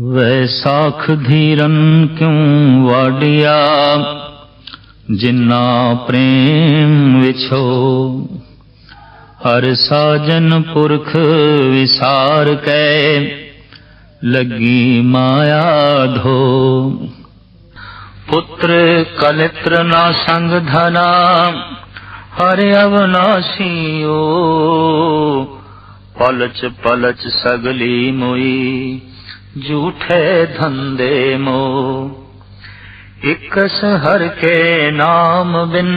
ਵੈਸਾਖ ਧੀਰਨ ਕਿਉ ਵਾਡਿਆ ਜਿਨਾ ਪ੍ਰੇਮ ਵਿਛੋ, ਹਰ ਸਾਜਨ ਪੁਰਖ ਵਿਸਾਰ ਕੈ, ਲੱਗੀ ਮਾਇਆ ਧੋ। ਪੁੱਤਰ ਕਲਿਤਰ ਨਾ ਸੰਗ ਧਨਾ, ਹਰ ਅਵਨਾਸੀਓ ਪਲਚ ਪਲਚ ਸਗਲੀ ਮੋਈ ਝੂਠੇ ਧੰਦੇ ਮੋ ਇਕਸ ਹਰ ਕੇ ਨਾਮ ਬਿਨ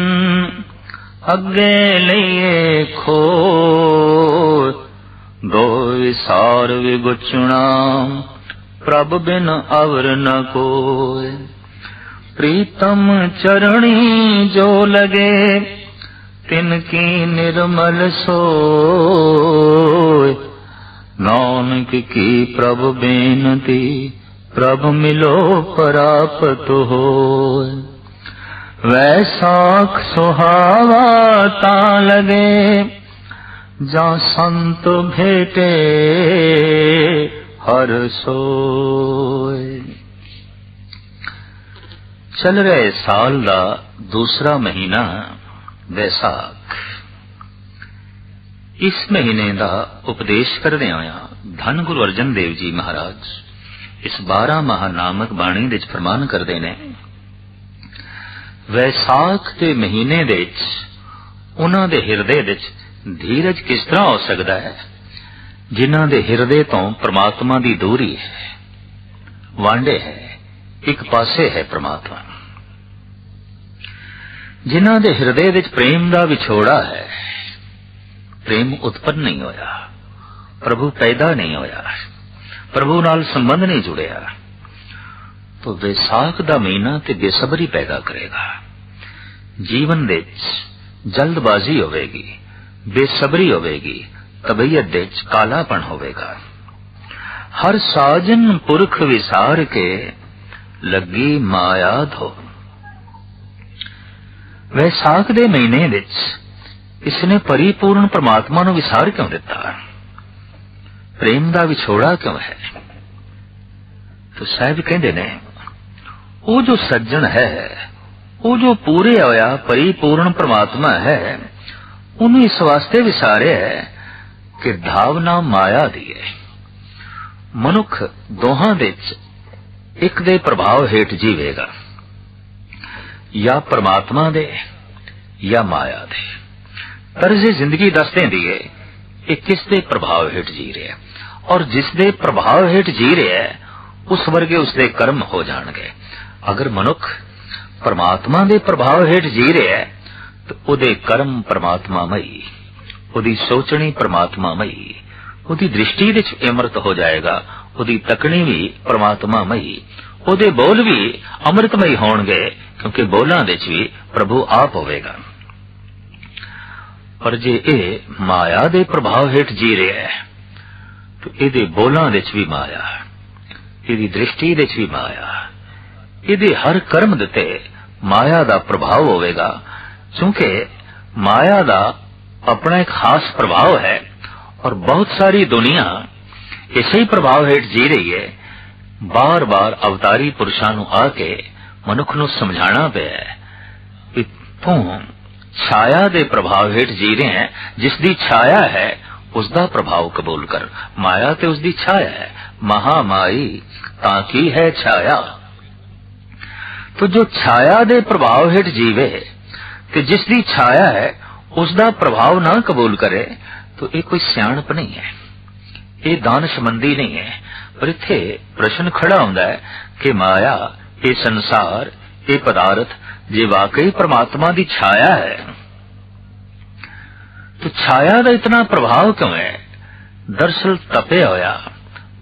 ਅੱਗੇ ਲਈਏ ਖੋ ਦੋ ਵਿਸਾਰ ਵਿਗੁਚਣਾ ਪ੍ਰਭ ਬਿਨ ਅਵਰ ਨ ਕੋਇ ਪ੍ਰੀਤਮ ਚਰਣੀ ਜੋ ਲਗੇ ਤਿਨ ਕੀ ਨਿਰਮਲ ਸੋ ਨਾਨਕ ਕੀ ਪ੍ਰਭ ਬੇਨਤੀ ਪ੍ਰਭ ਮਿਲੋ ਪਰਾਪਤ ਹੋਇ ਵੈਸਾਖ ਸੁਹਾਵਾ ਤਾਂ ਲਗੇ ਜਾਂ ਸੰਤ ਭੇਟੇ ਹਰ ਸੋਇ ਚੱਲ ਰਹੇ ਸਾਲ ਦਾ ਦੂਸਰਾ ਮਹੀਨਾ ਵੈਸਾਖ ਇਸ ਮਹੀਨੇ ਦਾ ਉਪਦੇਸ਼ ਕਰਦੇ ਹੋਇਆ ਧੰਨ ਗੁਰੂ ਅਰਜਨ ਦੇਵ ਜੀ ਮਹਾਰਾਜ, ਇਸ 12 ਮਹਾ ਨਾਮਕ ਬਾਣੀ ਵਿੱਚ ਫਰਮਾਨ ਕਰਦੇ ਨੇ, ਵੈਸਾਖ ਦੇ ਮਹੀਨੇ ਦੇ ਵਿੱਚ, ਉਹਨਾਂ ਦੇ ਹਿਰਦੇ ਵਿੱਚ ਧੀਰਜ ਕਿਸ ਤਰ੍ਹਾਂ ਹੋ ਸਕਦਾ ਹੈ? ਜਿਨ੍ਹਾਂ ਦੇ ਹਿਰਦੇ ਤੋਂ ਪ੍ਰਮਾਤਮਾ ਦੀ ਦੂਰੀ ਹੈ ਵਾਂਡੇ ਹੈ, ਇੱਕ ਪਾਸੇ ਹੈ ਪ੍ਰਮਾਤਮਾ। ਜਿਨ੍ਹਾਂ ਦੇ ਹਿਰਦੇ ਵਿੱਚ ਪ੍ਰੇਮ ਦਾ ਵਿਛੋੜਾ ਹੈ, ਪ੍ਰੇਮ ਉਤਪੰਨ ਨਹੀਂ ਹੋਇਆ। ਪ੍ਰਭੂ ਪੈਦਾ ਨਹੀਂ ਹੋਇਆ, ਪ੍ਰਭੂ ਨਾਲ ਸੰਬੰਧ ਨਹੀਂ ਜੁੜਿਆ। ਤੋ ਵਿਸਾਖ ਦਾ ਮਹੀਨਾ ਤੇ ਬੇਸਬਰੀ ਪੈਦਾ ਕਰੇਗਾ। ਜੀਵਨ ਦੇ ਵਿੱਚ ਜਲਦਬਾਜ਼ੀ ਹੋਵੇਗੀ, ਬੇਸਬਰੀ ਹੋਵੇਗੀ, ਤਬੀਅਤ ਦੇ ਵਿੱਚ ਕਾਲਾਪਣ ਹੋਵੇਗਾ। ਹਰ ਸਾਜਨ ਪੁਰਖ ਵਿਸਾਰ ਕੇ ਲੱਗੀ ਮਾਇਆ ਧੋ। ਵੈਸਾਖ ਦੇ ਮਹੀਨੇ ਵਿੱਚ ਇਸ ਨੇ ਪਰਿਪੂਰਨ ਪ੍ਰਮਾਤਮਾ ਨੂੰ ਵਿਸਾਰ ਕਿਉਂ ਦਿੱਤਾ? ਪ੍ਰੇਮ ਦਾ ਵਿਛੋੜਾ ਕਿਉਂ ਹੈ? ਤੋ ਸਾਹਿਬ ਕਹਿੰਦੇ ਨੇ, ਉਹ ਜੋ ਸੱਜਣ ਹੈ, ਉਹ ਜੋ ਪੂਰੇ ਹੋਇਆ ਪਰਿਪੂਰਨ ਪ੍ਰਮਾਤਮਾ ਹੈ, ਉਹਨੂੰ ਇਸ ਵਾਸਤੇ ਵਿਸਾਰਿਆ ਹੈ ਕਿ ਭਾਵਨਾ ਮਾਇਆ ਦੀ ਹੈ। ਮਨੁੱਖ ਦੋਹਾਂ ਦੇ ਵਿੱਚ ਇੱਕ ਦੇ ਪ੍ਰਭਾਵ ਹੇਠ ਜੀਵੇਗਾ, ਜਾਂ ਪ੍ਰਮਾਤਮਾ ਦੇ, ਜਾਂ ਮਾਇਆ ਦੇ। ਤਰਜ਼ੇ ਜ਼ਿੰਦਗੀ ਦੱਸ ਦਿੰਦੀ ਹੈ ਕਿ ਕਿਸ ਦੇ ਪ੍ਰਭਾਵ ਹੇਠ ਜੀ ਰਿਹਾ ਔਰ ਜਿਸ ਦੇ ਪ੍ਰਭਾਵ ਹੇਠ ਜੀ ਰਿਹਾ ਹੈ, ਉਸ ਵਰਗੇ ਉਸ ਦੇ ਕਰਮ ਹੋ ਜਾਣਗੇ। ਅਗਰ ਮਨੁੱਖ ਪਰਮਾਤਮਾ ਦੇ ਪ੍ਰਭਾਵ ਹੇਠ ਜੀ ਰਿਹਾ ਹੈ, ਤਾਂ ਉਹਦੇ ਕਰਮ ਪਰਮਾਤਮਾਮਈ, ਉਹਦੀ ਸੋਚਣੀ ਪਰਮਾਤਮਾਮਈ, ਉਹਦੀ ਦ੍ਰਿਸ਼ਟੀ ਵਿੱਚ ਅਮਰਤ ਹੋ ਜਾਏਗਾ, ਉਹਦੀ ਤਕਣੀ ਵੀ ਪਰਮਾਤਮਾਮਈ, ਉਹਦੇ ਬੋਲ ਵੀ ਅੰਮ੍ਰਿਤਮਈ ਹੋਣਗੇ, ਕਿਉਂਕਿ ਬੋਲਾਂ ਵਿੱਚ ਵੀ ਪ੍ਰਭੂ ਆਪ ਹੋਵੇਗਾ। ਪਰ ਜੇ ਇਹ ਮਾਇਆ ਦੇ ਪ੍ਰਭਾਵ ਹੇਠ ਜੀ ਰਿਹਾ ਹੈ ਤਾਂ ਇਹਦੇ ਬੋਲਾਂ ਵਿੱਚ ਵੀ ਮਾਇਆ ਇਹਦੀ ਦ੍ਰਿਸ਼ਟੀ ਵਿੱਚ ਵੀ ਮਾਇਆ ਇਹਦੇ ਹਰ ਕਰਮ ਦਿੱਤੇ ਮਾਇਆ ਦਾ ਪ੍ਰਭਾਵ ਹੋਵੇਗਾ, ਕਿਉਂਕਿ ਮਾਇਆ ਦਾ ਆਪਣਾ ਇੱਕ ਖਾਸ ਪ੍ਰਭਾਵ ਹੈ ਔਰ ਬਹੁਤ ਸਾਰੀ ਦੁਨੀਆ ਇਸੇ ਹੀ ਪ੍ਰਭਾਵ ਹੇਠ ਜੀ ਰਹੀ ਹੈ। ਬਾਰ-ਬਾਰ ਅਵਤਾਰੀ ਪੁਰਸ਼ਾਂ ਨੂੰ ਆ ਕੇ ਮਨੁੱਖ ਨੂੰ ਸਮਝਾਣਾ ਪਿਆ ਹੈ ਕਿ ਤੂੰ ਛਾਇਆ ਦੇ ਪ੍ਰਭਾਵ ਹੇਠ ਜੀ ਰਹੇ ਹੈ, ਜਿਸ ਦੀ ਛਾਇਆ ਹੈ ਉਸ ਦਾ ਪ੍ਰਭਾਵ ਕਬੂਲ ਕਰ। ਮਾਇਆ ਤੇ ਉਸ ਦੀ ਛਾਇਆ ਹੈ। ਮਹਾਮਾਈ, ਤਾਂ ਕੀ ਹੈ ਛਾਇਆ? ਤੋ ਜੋ ਛਾਇਆ ਦੇ ਪ੍ਰਭਾਵ ਹੇਠ ਜੀਵੇ ਤੇ ਜਿਸ ਦੀ ਛਾਇਆ ਹੈ ਉਸ ਦਾ ਪ੍ਰਭਾਵ ਨਾ ਕਬੂਲ ਕਰੇ, ਤੋ ਇਹ ਕੋਈ ਸਿਆਣਪ ਨਹੀਂ ਹੈ। ਇਹ ਦਾਨਸ਼ਮੰਦੀ ਨਹੀਂ ਹੈ। ਪਰ ਇੱਥੇ ਪ੍ਰਸ਼ਨ ਖੜਾ ਹੁੰਦਾ ਹੈ ਕਿ ਮਾਇਆ, ਇਹ ਸੰਸਾਰ, ਇਹ ਪਦਾਰਥ, ਜੇ ਵਾਕਈ ਪ੍ਰਮਾਤਮਾ ਦੀ ਛਾਇਆ ਹੈ ਛਾਇਆ ਦਾ ਇਤਨਾ ਪ੍ਰਭਾਵ ਕਿਉਂ ਹੈ ਦਰਸਲ ਤਪਿਆ ਹੋਇਆ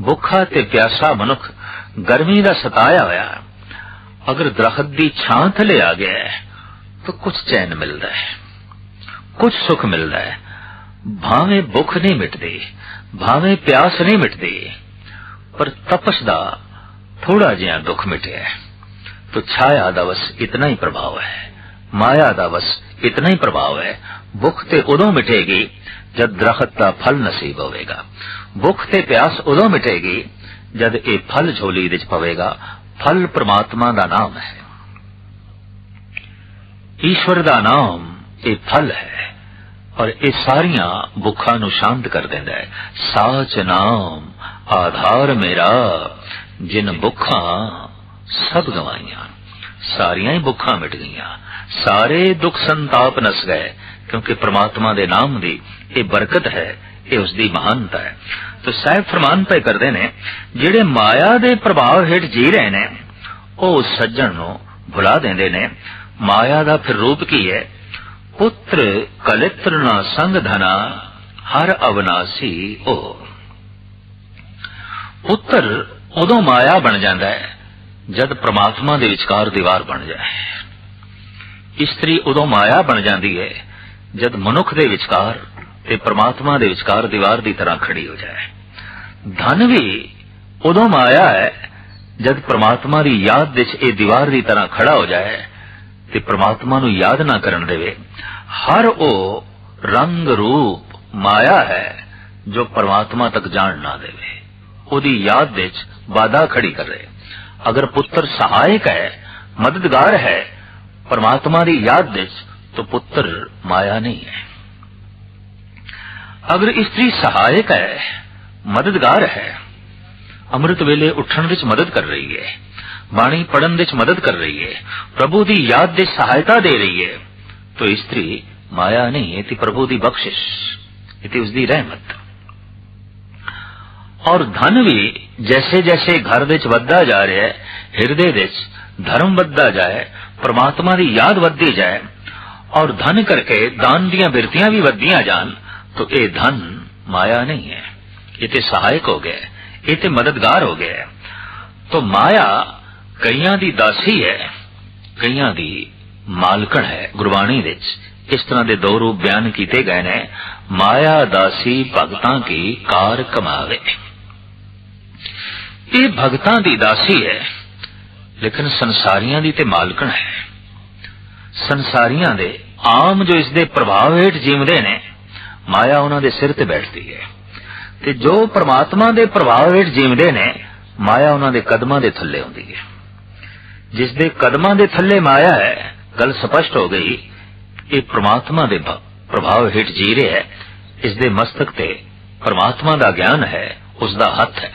ਭੁੱਖਾ ਤੇ ਪਿਆਸਾ ਮਨੁੱਖ ਗਰਮੀ ਦਾ ਸਤਾਇਆ ਹੋਇਆ ਅਗਰ ਦਰਖਤ ਦੀ ਛਾਂ ਥਲੇ ਆ ਗਿਆ ਤਾਂ ਕੁਝ ਚੈਨ ਮਿਲਦਾ ਹੈ ਕੁਝ ਸੁਖ ਮਿਲਦਾ ਹੈ ਭਾਵੇਂ ਭੁੱਖ ਨਹੀਂ ਮਿਟਦੀ ਭਾਵੇਂ ਪਿਆਸ ਨਹੀਂ ਮਿਟਦੀ ਪਰ ਤਪਸ਼ ਦਾ ਥੋੜਾ ਜਿਹਾ ਦੁੱਖ ਮਿਟਿਆ ਤੋ ਛਾਇਆ ਦਾ ਵਸ ਇਤਨਾ ਹੀ ਪ੍ਰਭਾਵ ਹੈ ਮਾਇਆ ਦਾ ਵਸ ਇਤਨਾ ਹੀ ਪ੍ਰਭਾਵ ਹੈ ਭੁੱਖ ਤੇ ਉਦੋਂ ਮਿਟੇਗੀ ਜਦ ਦਰਖਤ ਦਾ ਫਲ ਨਸੀਬ ਹੋਵੇਗਾ ਭੁੱਖ ਤੇ ਪਿਆਸ ਉਦੋਂ ਮਿਟੇਗੀ ਜਦ ਇਹ ਫਲ ਝੋਲੀ ਵਿੱਚ ਪਵੇਗਾ ਫਲ ਪ੍ਰਮਾਤਮਾ ਦਾ ਨਾਮ ਹੈ ਈਸ਼ਵਰ ਦਾ ਨਾਮ ਇਹ ਫਲ ਹੈ ਔਰ ਇਹ ਸਾਰੀਆਂ ਭੁੱਖਾਂ ਨੂੰ ਸ਼ਾਂਤ ਕਰ ਦਿੰਦਾ ਹੈ ਸਾਚ ਨਾਮ ਆਧਾਰ ਮੇਰਾ ਜਿਨ ਭੁੱਖਾਂ ਸਭ ਗਵਾਈਆਂ ਸਾਰੀਆਂ ਹੀ ਭੁੱਖਾਂ ਮਿਟ ਗਈਆਂ ਸਾਰੇ ਦੁੱਖ ਸੰਤਾਪ ਨਸ ਗਏ ਕਿਉਂਕਿ ਪ੍ਰਮਾਤਮਾ ਦੇ ਨਾਮ ਦੀ ਇਹ ਬਰਕਤ ਹੈ, ਇਹ ਉਸ ਦੀ ਮਹਾਨਤਾ ਹੈ। ਤੋ ਸਾਹਿਬ ਫਰਮਾਨ ਪਏ ਕਰਦੇ ਨੇ, ਜਿਹੜੇ ਮਾਇਆ ਦੇ ਪ੍ਰਭਾਵ ਹੇਠ ਜੀ ਰਹੇ ਨੇ, ਉਹ ਸੱਜਣ ਨੂੰ ਭੁਲਾ ਦਿੰਦੇ ਨੇ। ਮਾਇਆ ਦਾ ਫਿਰ ਰੂਪ ਕੀ ਹੈ? ਪੁੱਤਰ ਕਲਿਤਰ ਨਾ ਸੰਗ ਧਨਾ, ਹਰ ਅਵਨਾਸੀ ਉਹ। ਪੁੱਤਰ ਉਦੋਂ ਮਾਇਆ ਬਣ ਜਾਂਦਾ ਹੈ, ਜਦ ਪ੍ਰਮਾਤਮਾ ਦੇ ਵਿਚਕਾਰ ਦੀਵਾਰ ਬਣ ਜਾਏ। ਇਸਤਰੀ ਉਦੋਂ ਮਾਇਆ ਬਣ ਜਾਂਦੀ ਹੈ ਜਦ ਮਨੁੱਖ ਦੇ ਵਿਚਕਾਰ ਤੇ ਪ੍ਰਮਾਤਮਾ ਦੇ ਵਿਚਕਾਰ ਦੀਵਾਰ ਦੀ ਤਰ੍ਹਾਂ ਖੜੀ ਹੋ ਜਾਏ, ਧਨ ਵੀ ਉਦੋਂ ਮਾਇਆ ਹੈ ਜਦ ਪ੍ਰਮਾਤਮਾ ਦੀ ਯਾਦ ਵਿੱਚ ਇਹ ਦੀਵਾਰ ਦੀ ਤਰ੍ਹਾਂ ਖੜਾ ਹੋ ਜਾਏ ਤੇ ਪ੍ਰਮਾਤਮਾ ਨੂੰ ਯਾਦ ਨਾ ਕਰਨ ਦੇਵੇ। ਹਰ ਉਹ ਰੰਗ ਰੂਪ ਮਾਇਆ ਹੈ ਜੋ ਪ੍ਰਮਾਤਮਾ ਤੱਕ ਜਾਣ ਨਾ ਦੇਵੇ। ਉਹਦੀ ਯਾਦ ਵਿੱਚ ਬਾਧਾ ਖੜੀ ਕਰ। ਰਹੇ ਅਗਰ ਪੁੱਤਰ ਸਹਾਇਕ ਹੈ, ਮਦਦਗਾਰ ਹੈ, ਪ੍ਰਮਾਤਮਾ ਦੀ ਯਾਦ ਵਿੱਚ तो पुत्र माया नहीं है अगर स्त्री सहायक है मददगार है ਅੰਮ੍ਰਿਤ ਵੇਲੇ ਉੱਠਣ ਵਿੱਚ ਮਦਦ ਕਰ ਰਹੀ ਹੈ ਬਾਣੀ ਪੜਨ ਵਿੱਚ ਮਦਦ ਕਰ ਰਹੀ ਹੈ ਪ੍ਰਭੂ ਦੀ ਯਾਦ ਦੇ ਸਹਾਇਤਾ ਦੇ ਰਹੀ ਹੈ ਤੋ ਇਸਤਰੀ ਮਾਇਆ ਨਹੀਂ ਹੈ ਤੇ ਪ੍ਰਭੂ ਦੀ ਬਖਸ਼ਿਸ਼ ਇਹ ਤੇ ਉਸ ਦੀ ਰਹਿਮਤ ਔਰ ਧਨ ਵੀ ਜੈਸੇ ਜੈਸੇ ਘਰ ਵਿੱਚ ਵੱਧਦਾ ਜਾ ਰਿਹਾ ਹੈ ਹਿਰਦੇ ਵਿੱਚ ਧਰਮ ਵੱਧਦਾ ਜਾਏ ਪ੍ਰਮਾਤਮਾ ਦੀ ਯਾਦ ਵੱਧਦੀ ਜਾਏ ਔਰ ਧਨ ਕਰਕੇ ਦਾਨ ਦੀਆਂ ਬਿਰਤੀਆਂ ਵੀ ਵੱਧਦੀਆਂ ਜਾਣ, ਤਾਂ ਇਹ ਧਨ ਮਾਇਆ ਨਹੀਂ ਹੈ। ਇਹ ਤੇ ਸਹਾਇਕ ਹੋ ਗਿਆ ਇਹ ਤੇ ਮਦਦਗਾਰ ਹੋ ਗਿਆ ਤਾਂ ਮਾਇਆ ਕਈਆਂ ਦੀ ਦਾਸੀ ਹੈ, ਕਈਆਂ ਦੀ ਮਾਲਕਣ ਹੈ। ਗੁਰਬਾਣੀ ਵਿੱਚ ਇਸ ਤਰ੍ਹਾਂ ਦੇ ਦੋ ਰੂਪ ਬਿਆਨ ਕੀਤੇ ਗਏ ਨੇ, ਮਾਇਆ ਦਾਸੀ ਭਗਤਾਂ ਕੀ ਕਾਰ ਕਮਾਵੇ। ਇਹ ਭਗਤਾਂ ਦੀ ਦਾਸੀ ਹੈ, ਲੇਕਿਨ ਸੰਸਾਰੀਆਂ ਦੀ ਤੇ ਮਾਲਕਣ ਹੈ। ਸੰਸਾਰੀਆਂ ਦੇ ਆਮ ਜੋ ਇਸ ਦੇ ਪ੍ਰਭਾਵ ਹੇਠ ਜੀਵਦੇ ਨੇ, ਮਾਇਆ ਉਹਨਾਂ ਦੇ ਸਿਰ ਤੇ ਬੈਠਦੀ ਹੈ। ਤੇ ਜੋ ਪ੍ਰਮਾਤਮਾ ਦੇ ਪ੍ਰਭਾਵ ਹੇਠ ਜੀਵਦੇ ਨੇ, ਮਾਇਆ ਉਹਨਾਂ ਦੇ ਕਦਮਾਂ ਦੇ ਥੱਲੇ ਹੁੰਦੀ ਹੈ। ਜਿਸ ਦੇ ਕਦਮਾਂ ਦੇ ਥੱਲੇ ਮਾਇਆ ਹੈ, ਗੱਲ ਸਪਸ਼ਟ ਹੋ ਗਈ, ਇਹ ਪ੍ਰਮਾਤਮਾ ਦੇ ਪ੍ਰਭਾਵ ਹੇਠ ਜੀ ਰਿਹਾ ਹੈ। ਇਸ ਦੇ ਮਸਤਕ ਤੇ ਪ੍ਰਮਾਤਮਾ ਦਾ ਗਿਆਨ ਹੈ ਉਸ ਦਾ ਹੱਥ ਹੈ।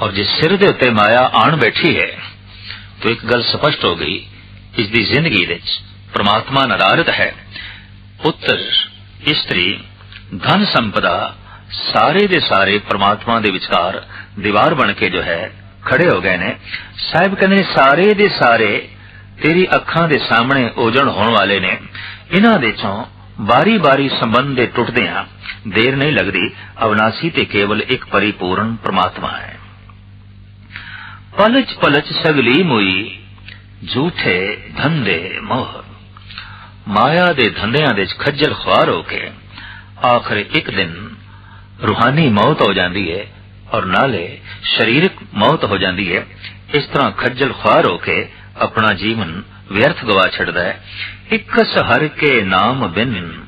ਔਰ ਜਿਸ ਸਿਰ ਦੇ ਉੱਤੇ ਮਾਇਆ ਆਣ ਬੈਠੀ ਹੈ ਤਾਂ ਇੱਕ ਗੱਲ ਸਪਸ਼ਟ ਹੋ ਗਈ ਇਸ ਦੀ ਜ਼ਿੰਦਗੀ ਵਿੱਚ ਪ੍ਰਮਾਤਮਾ ਨਰਾਰਤ ਹੈ। ਪੁੱਤਰ, ਇਸਤਰੀ, ਧਨ ਸੰਪਦਾ ਸਾਰੇ ਦੇ ਸਾਰੇ ਪ੍ਰਮਾਤਮਾ ਦੇ ਵਿਚਕਾਰ ਦੀਵਾਰ ਬਣ ਕੇ ਜੋ ਹੈ, ਖੜੇ ਹੋ ਗਏ ਨੇ। ਸਾਹਿਬ ਕਹਿੰਦੇ ਨੇ, ਸਾਰੇ ਦੇ ਸਾਰੇ ਤੇਰੀ ਅੱਖਾਂ ਦੇ ਸਾਹਮਣੇ ਉਜੜ ਹੋਣ ਵਾਲੇ ਨੇ। ਇਹਨਾਂ ਦੇ ਚੋਂ ਬਾਰੀ-ਬਾਰੀ ਸੰਬੰਧ ਦੇ ਟੁੱਟਦਿਆਂ ਦੇਰ ਨਹੀਂ ਲੱਗਦੀ। ਅਵਨਾਸੀ ਤੇ ਕੇਵਲ ਇੱਕ ਪਰਿਪੂਰਨ ਪ੍ਰਮਾਤਮਾ ਹੈ। ਪਲਚ ਪਲਚ ਸਗਲੀ ਮੋਈ ਝੂਠੇ ਧੰਦੇ ਮੋਹ। ਮਾਇਆ ਦੇ ਧੰਦਿਆਂ ਦੇ ਖੱਜਲ ਖੁਆਰ ਹੋ ਕੇ ਆਖਰ ਇੱਕ ਦਿਨ ਰੂਹਾਨੀ ਮੌਤ ਹੋ ਜਾਂਦੀ ਹੈ ਔਰ ਨਾਲੇ ਸਰੀਰਕ ਮੌਤ ਹੋ ਜਾਂਦੀ ਹੈ ਇਸ ਤਰ੍ਹਾਂ ਖੱਜਲ ਖੁਆਰ ਹੋ ਕੇ ਆਪਣਾ ਜੀਵਨ ਵਿਅਰਥ ਗਵਾ ਛੱਡਦਾ ਹੈ ਇੱਕ ਸਹਰ ਕੇ ਨਾਮ ਬਿਨ